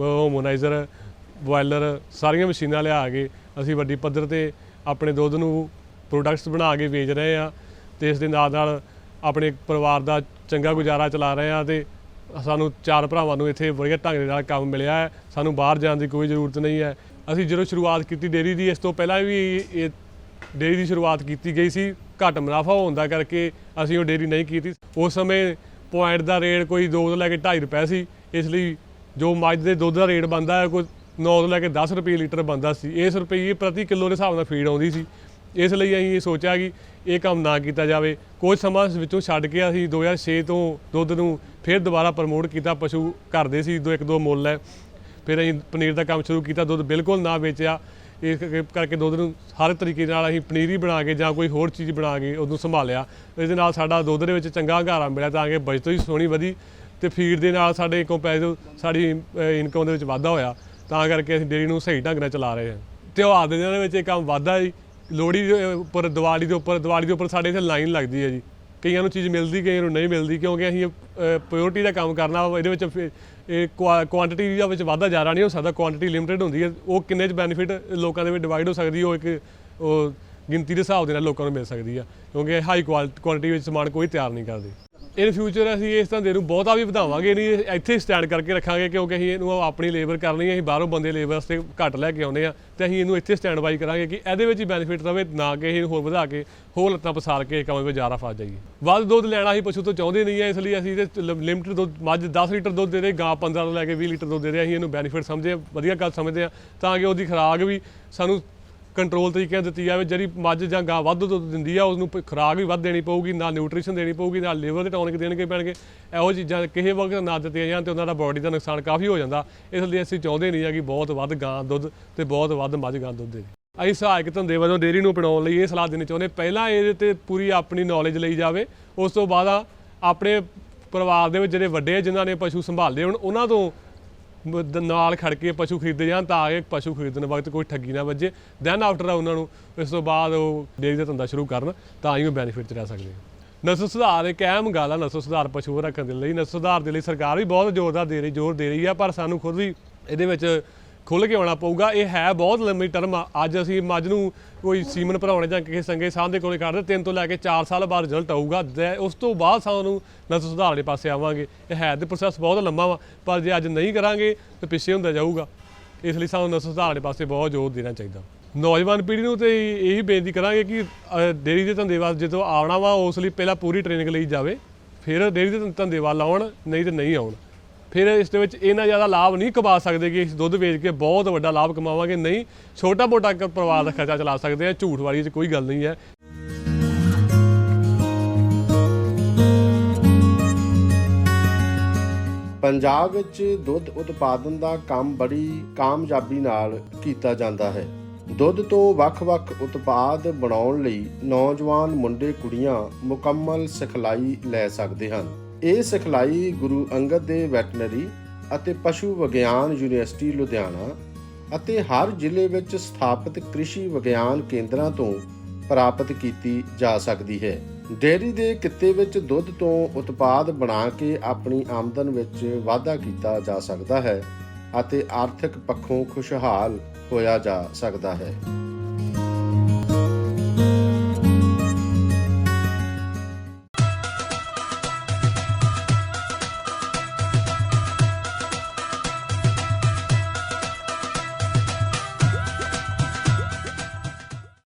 ਹੋਮੋਨਾਈਜ਼ਰ ਬੋਇਲਰ ਸਾਰੀਆਂ ਮਸ਼ੀਨਾਂ ਲਿਆ ਕੇ ਅਸੀਂ ਵੱਡੀ ਪੱਧਰ ਤੇ ਆਪਣੇ ਦੁੱਧ ਨੂੰ ਪ੍ਰੋਡਕਟਸ ਬਣਾ ਕੇ ਵੇਚ ਰਹੇ ਆ ਤੇ ਇਸ ਦੇ ਨਾਲ ਨਾਲ ਆਪਣੇ ਪਰਿਵਾਰ ਦਾ ਚੰਗਾ ਗੁਜ਼ਾਰਾ ਚਲਾ ਰਹੇ ਆ ਤੇ ਸਾਨੂੰ ਚਾਰ ਭਰਾਵਾਂ ਨੂੰ ਇੱਥੇ ਵਧੀਆ ਢੰਗ ਦੇ ਨਾਲ ਕੰਮ ਮਿਲਿਆ ਹੈ। ਸਾਨੂੰ ਬਾਹਰ ਜਾਣ ਦੀ ਕੋਈ ਜ਼ਰੂਰਤ ਨਹੀਂ ਹੈ। ਅਸੀਂ ਜਦੋਂ ਸ਼ੁਰੂਆਤ ਕੀਤੀ ਡੇਅਰੀ ਦੀ, ਇਸ ਤੋਂ ਪਹਿਲਾਂ ਵੀ ਇਹ ਡੇਅਰੀ ਦੀ ਸ਼ੁਰੂਆਤ ਕੀਤੀ ਗਈ ਸੀ। ਘੱਟ ਮੁਨਾਫਾ ਹੋਣ ਦਾ ਕਰਕੇ ਅਸੀਂ ਉਹ ਡੇਅਰੀ ਨਹੀਂ ਕੀਤੀ। ਉਸ ਸਮੇਂ ਪੁਆਇੰਟ ਦਾ ਰੇਟ ਕੋਈ 2 ਤੋਂ ਲੈ ਕੇ 2.5 ਰੁਪਏ ਸੀ। ਇਸ ਲਈ ਜੋ ਮੱਝ ਦੇ ਦੁੱਧ ਦਾ ਰੇਟ ਬੰਦਾ ਹੈ, ਕੋਈ 9 ਤੋਂ ਲੈ ਕੇ 10 ਰੁਪਏ ਲੀਟਰ ਬੰਦਾ ਸੀ। ਇਸ ਰੁਪਏ ਪ੍ਰਤੀ ਕਿਲੋ ਦੇ ਹਿਸਾਬ ਨਾਲ ਫੀਡ ਆਉਂਦੀ ਸੀ। ਇਸ ਲਈ ਅਸੀਂ ਇਹ ਸੋਚਿਆ ਕਿ ਇਹ ਕੰਮ ਨਾ ਕੀਤਾ ਜਾਵੇ। ਕੁਝ ਸਮਾਂ ਇਸ ਵਿੱਚੋਂ ਛੱਡ ਕੇ ਅਸੀਂ 2006 ਤੋਂ ਦੁੱਧ ਨੂੰ ਫਿਰ ਦੁਬਾਰਾ ਪ੍ਰਮੋਟ ਕੀਤਾ। ਪਸ਼ੂ ਘਰ ਸੀ, ਦੋ ਇੱਕ ਦੋ ਮੁੱਲ ਹੈ। ਫਿਰ ਅਸੀਂ ਪਨੀਰ ਦਾ ਕੰਮ ਸ਼ੁਰੂ ਕੀਤਾ। ਦੁੱਧ ਬਿਲਕੁਲ ਨਾ ਵੇਚਿਆ। ਇਸ ਕਰਕੇ- ਦੁੱਧ ਨੂੰ ਹਰ ਤਰੀਕੇ ਨਾਲ ਅਸੀਂ ਪਨੀਰੀ ਬਣਾ ਕੇ ਜਾਂ ਕੋਈ ਹੋਰ ਚੀਜ਼ ਬਣਾ ਕੇ ਉਹਨੂੰ ਸੰਭਾਲਿਆ। ਇਸ ਦੇ ਨਾਲ ਸਾਡਾ ਦੁੱਧ ਦੇ ਵਿੱਚ ਚੰਗਾ ਹੰਗਾਰਾ ਮਿਲਿਆ ਤਾਂ ਕਿ ਬਚਤ ਵੀ ਸੋਹਣੀ ਵਧੀ ਤੇ ਫੀਡ ਦੇ ਨਾਲ ਸਾਡੇ ਕੰਪੈਰੀਜ਼ਨ ਸਾਡੀ ਇਨਕਮ ਦੇ ਵਿੱਚ ਵਾਧਾ ਹੋਇਆ। ਤਾਂ ਕਰਕੇ ਅਸੀਂ ਡੇਅਰੀ ਨੂੰ ਸਹੀ ਢੰਗ ਨਾਲ ਚਲਾ ਰਹੇ ਹਾਂ। ਤਿਉਹਾਰ ਦੇ ਦਿਨਾਂ ਵਿੱਚ ਇਹ ਕੰਮ ਵਾਧਾ ਜੀ। ਲੋਹੜੀ ਦੇ ਉੱਪਰ, ਦੀਵਾਲੀ ਦੇ ਉੱਪਰ, ਦੀਵਾਲੀ ਦੇ ਉੱਪਰ ਸਾਡੇ ਇੱਥੇ ਲਾਈਨ ਲੱਗਦੀ ਹੈ ਜੀ। ਕਈਆਂ ਨੂੰ ਚੀਜ਼ ਮਿਲਦੀ, ਕਈਆਂ ਨੂੰ ਨਹੀਂ ਮਿਲਦੀ, ਕਿਉਂਕਿ ਅਸੀਂ ਪਿਓਰਿਟੀ ਦਾ ਕੰਮ ਕਰਨਾ ਇਹਦੇ ਵਿੱਚ ਫਿਰ ਇਹ ਕੁਆਂਟੀਟੀ ਦੇ ਵਿੱਚ ਵਾਧਾ ਜ਼ਿਆਦਾ ਨਹੀਂ ਹੋ ਸਕਦਾ ਕੁਆਂਟੀਟੀ ਲਿਮਿਟਡ ਹੁੰਦੀ ਹੈ। ਉਹ ਕਿੰਨੇ ਚ ਬੈਨੀਫਿਟ ਲੋਕਾਂ ਦੇ ਵਿੱਚ ਡਿਵਾਈਡ ਹੋ ਸਕਦੀ ਉਹ ਇੱਕ, ਉਹ ਗਿਣਤੀ ਦੇ ਹਿਸਾਬ ਦੇ ਨਾਲ ਲੋਕਾਂ ਨੂੰ ਮਿਲ ਸਕਦੀ ਆ ਕਿਉਂਕਿ ਹਾਈ ਕੁਆਲਿਟੀ ਵਿੱਚ ਸਮਾਨ ਕੋਈ ਤਿਆਰ ਨਹੀਂ ਕਰਦੇ। ਇਨ ਫਿਊਚਰ ਅਸੀਂ ਇਸ ਧੰਦੇ ਨੂੰ ਬਹੁਤਾ ਵੀ ਵਧਾਵਾਂਗੇ ਨਹੀਂ, ਇੱਥੇ ਸਟੈਂਡ ਕਰਕੇ ਰੱਖਾਂਗੇ ਕਿਉਂਕਿ ਅਸੀਂ ਇਹਨੂੰ ਆਪਣੀ ਲੇਬਰ ਕਰਨੀ ਹੈ, ਅਸੀਂ ਬਾਹਰੋਂ ਬੰਦੇ ਲੇਬਰ ਵਾਸਤੇ ਘੱਟ ਲੈ ਕੇ ਆਉਂਦੇ ਆ ਤੇ ਅਸੀਂ ਇਹਨੂੰ ਇੱਥੇ ਸਟੈਂਡ ਬਾਈ ਕਰਾਂਗੇ ਕਿ ਇਹਦੇ ਵਿੱਚ ਹੀ ਬੈਨੀਫਿਟ ਰਵੇ, ਨਾ ਕਿ ਇਹ ਹੋਰ ਵਧਾ ਕੇ ਹੋਰ ਲੱਤਾਂ ਪਸਾਰ ਕੇ ਕੰਮ ਵਿੱਚ ਜ਼ਿਆਦਾ ਫਸ ਜਾਈਏ। ਵੱਧ ਦੁੱਧ ਲੈਣਾ ਅਸੀਂ ਪਸ਼ੂ ਤੋਂ ਚਾਹੁੰਦੇ ਨਹੀਂ ਹੈ, ਇਸ ਲਈ ਅਸੀਂ ਇਹਦੇ ਲਿਮਟਿਡ ਦੁੱਧ, ਮੱਝ 10 ਲੀਟਰ ਦੁੱਧ ਦੇ ਦੇ, ਗਾਂ 15 ਤੋਂ ਲੈ ਕੇ 20 ਲੀਟਰ ਦੁੱਧ ਦੇ ਦੇ, ਅਸੀਂ ਇਹਨੂੰ ਬੈਨੀਫਿਟ ਸਮਝਦੇ ਹਾਂ, ਵਧੀਆ ਗੱਲ ਸਮਝਦੇ ਹਾਂ ਤਾਂ ਕਿ ਉਹਦੀ ਖੁਰਾਕ ਵੀ ਸਾਨੂੰ ਕੰਟਰੋਲ ਤਰੀਕੇ ਨਾਲ ਦਿੱਤੀ ਜਾਵੇ ਜਿਹੜੀ ਮੱਝ ਜਾਂ ਗਾਂ ਵੱਧ ਦੁੱਧ ਦਿੰਦੀ ਆ ਉਸਨੂੰ ਪ- ਖੁਰਾਕ ਵੀ ਵੱਧ ਦੇਣੀ ਪਊਗੀ ਨਾਲ ਨਿਊਟ੍ਰੀਸ਼ਨ ਦੇਣੀ ਪਊਗੀ ਨਾਲ ਲਿਵਰ ਦੇ ਟੌਨਿਕ ਦੇਣਗੇ ਪੈਣਗੇ। ਇਹੋ ਚੀਜ਼ਾਂ ਕਿਸੇ ਵਕਤ ਨਾ ਦਿੱਤੀਆਂ ਜਾਣ ਤੇ ਉਹਨਾਂ ਦਾ ਬਾਡੀ ਦਾ ਨੁਕਸਾਨ ਕਾਫੀ ਹੋ ਜਾਂਦਾ। ਇਸ ਲਈ ਅਸੀਂ ਚਾਹੁੰਦੇ ਨਹੀਂ ਆ ਕਿ ਬਹੁਤ ਵੱਧ ਗਾਂ ਦੁੱਧ ਤੇ ਬਹੁਤ ਵੱਧ ਮੱਝ ਗਾਂ ਦੁੱਧ ਦੇ ਅਸੀਂ ਸਹਾਇਕ ਧੰਦੇ ਵਜੋਂ ਡੇਅਰੀ ਨੂੰ ਅਪਣਾਉਣ ਲਈ ਇਹ ਸਲਾਹ ਦੇਣੀ ਚਾਹੁੰਦੇ ਪਹਿਲਾਂ ਇਹਦੇ ਤੇ ਪੂਰੀ ਆਪਣੀ ਨੌਲੇਜ ਲਈ ਜਾਵੇ। ਉਸ ਤੋਂ ਬਾਅਦ ਆਪਣੇ ਪਰਿਵਾਰ ਦੇ ਵਿੱਚ ਜਿਹੜੇ ਵੱਡੇ ਆ, ਜਿਨ੍ਹਾਂ ਨੇ ਪਸ਼ੂ ਸੰਭਾਲਦੇ ਹੁਣ, ਉਹਨਾਂ ਤੋਂ ਨਾਲ ਖੜ ਕੇ ਪਸ਼ੂ ਖਰੀਦੇ ਜਾਣ ਤਾਂ ਕਿ ਪਸ਼ੂ ਖਰੀਦਣ ਵਕਤ ਕੋਈ ਠੱਗੀ ਨਾ ਵੱਜੇ। ਦੈਨ ਆਫਟਰ ਉਹਨਾਂ ਨੂੰ, ਇਸ ਤੋਂ ਬਾਅਦ ਉਹ ਡੇਅਰੀ ਦਾ ਧੰਦਾ ਸ਼ੁਰੂ ਕਰਨ, ਤਾਂ ਹੀ ਉਹ ਬੈਨੀਫਿਟ 'ਚ ਰਹਿ ਸਕਦੇ ਆ। ਨਸਲ ਸੁਧਾਰ ਇੱਕ ਅਹਿਮ ਗੱਲ ਆ, ਨਸਲ ਸੁਧਾਰ ਪਸ਼ੂ ਰੱਖਣ ਦੇ ਲਈ। ਨਸਲ ਸੁਧਾਰ ਦੇ ਲਈ ਸਰਕਾਰ ਵੀ ਬਹੁਤ ਜ਼ੋਰਦਾਰ ਦੇ ਰਹੀ, ਜ਼ੋਰ ਦੇ ਰਹੀ ਆ, ਪਰ ਸਾਨੂੰ ਖੁਦ ਵੀ ਇਹਦੇ ਵਿੱਚ ਖੁੱਲ੍ਹ ਕੇ ਆਉਣਾ ਪਊਗਾ। ਇਹ ਹੈ ਬਹੁਤ ਲੰਮੀ ਟਰਮ ਆ। ਅੱਜ ਅਸੀਂ ਮੱਝ ਨੂੰ ਕੋਈ ਸੀਮਨ ਭਰਾਉਣੇ ਜਾਂ ਕਿਸੇ ਸੰਗੇ ਸਾਹ ਦੇ ਕੋਲੇ ਕਰਦੇ ਤਿੰਨ ਤੋਂ ਲੈ ਕੇ 4 ਸਾਲ ਬਾਅਦ ਰਿਜ਼ਲਟ ਆਊਗਾ। ਦੈ- ਉਸ ਤੋਂ ਬਾਅਦ ਸਾਨੂੰ ਨਸਲ ਸੁਧਾਰ ਦੇ ਪਾਸੇ ਆਵਾਂਗੇ। ਇਹ ਹੈ ਤੇ ਪ੍ਰੋਸੈਸ ਬਹੁਤ ਲੰਮਾ ਵਾ। ਪਰ ਜੇ ਅੱਜ ਨਹੀਂ ਕਰਾਂਗੇ ਤਾਂ ਪਿੱਛੇ ਹੁੰਦਾ ਜਾਊਗਾ। ਇਸ ਲਈ ਸਾਨੂੰ ਨਸਲ ਸੁਧਾਰ ਦੇ ਪਾਸੇ ਬਹੁਤ ਜ਼ੋਰ ਦੇਣਾ ਚਾਹੀਦਾ। ਨੌਜਵਾਨ ਪੀੜ੍ਹੀ ਨੂੰ ਤੇ ਇਹੀ ਬੇਨਤੀ ਕਰਾਂਗੇ ਕਿ ਅ, ਡੇਅਰੀ ਦੇ ਧੰਦੇ ਵਾਸਤੇ ਜਦੋਂ ਆਉਣਾ ਵਾ ਉਸ ਲਈ ਪਹਿਲਾਂ ਪੂਰੀ ਟ੍ਰੇਨਿੰਗ ਲਈ ਜਾਵੇ। ਫਿਰ ਡੇਅਰੀ ਦੇ ਧੰਦੇ ਵੱਲ ਆਉਣ ਨਹੀਂ ਤੇ ਨਹੀਂ ਆਉਣ। ਫਿਰ ਇਸ ਦੇ ਵਿੱਚ ਇੰਨਾ ਜ਼ਿਆਦਾ ਲਾਭ ਨਹੀਂ ਕਮਾ ਸਕਦੇ ਕਿ ਇਸ ਦੁੱਧ ਵੇਚ ਕੇ ਬਹੁਤ ਵੱਡਾ ਲਾਭ ਕਮਾਵਾਂਗੇ। ਨਹੀਂ, ਛੋਟਾ ਮੋਟਾ ਪਰਿਵਾਰ ਦਾ ਖਰਚਾ ਚਲਾ ਸਕਦੇ ਆ ਝੂਠ ਵਾਲੀ ਚ ਕੋਈ ਗੱਲ ਨਹੀਂ ਹੈ। ਪੰਜਾਬ ਵਿੱਚ ਦੁੱਧ ਉਤਪਾਦਨ ਦਾ ਕੰਮ ਬੜੀ ਕਾਮਯਾਬੀ ਨਾਲ ਕੀਤਾ ਜਾਂਦਾ ਹੈ। ਦੁੱਧ ਤੋਂ ਵੱਖ-ਵੱਖ ਉਤਪਾਦ ਬਣਾਉਣ ਲਈ ਨੌਜਵਾਨ ਮੁੰਡੇ ਕੁੜੀਆਂ ਮੁਕੰਮਲ ਸਿਖਲਾਈ ਲੈ ਸਕਦੇ ਹਨ। ਇਹ ਸਿਖਲਾਈ ਗੁਰੂ ਅੰਗਦ ਦੇ ਵੈਟਨਰੀ ਅਤੇ ਪਸ਼ੂ ਵਿਗਿਆਨ ਯੂਨੀਵਰਸਿਟੀ ਲੁਧਿਆਣਾ ਅਤੇ ਹਰ ਜ਼ਿਲ੍ਹੇ ਵਿੱਚ ਸਥਾਪਿਤ ਕ੍ਰਿਸ਼ੀ ਵਿਗਿਆਨ ਕੇਂਦਰਾਂ ਤੋਂ ਪ੍ਰਾਪਤ ਕੀਤੀ ਜਾ ਸਕਦੀ ਹੈ। ਡੇਅਰੀ ਦੇ ਕਿੱਤੇ ਵਿੱਚ ਦੁੱਧ ਤੋਂ ਉਤਪਾਦ ਬਣਾ ਕੇ ਆਪਣੀ ਆਮਦਨ ਵਿੱਚ ਵਾਧਾ ਕੀਤਾ ਜਾ ਸਕਦਾ ਹੈ ਅਤੇ ਆਰਥਿਕ ਪੱਖੋਂ ਖੁਸ਼ਹਾਲ ਹੋਇਆ ਜਾ ਸਕਦਾ ਹੈ।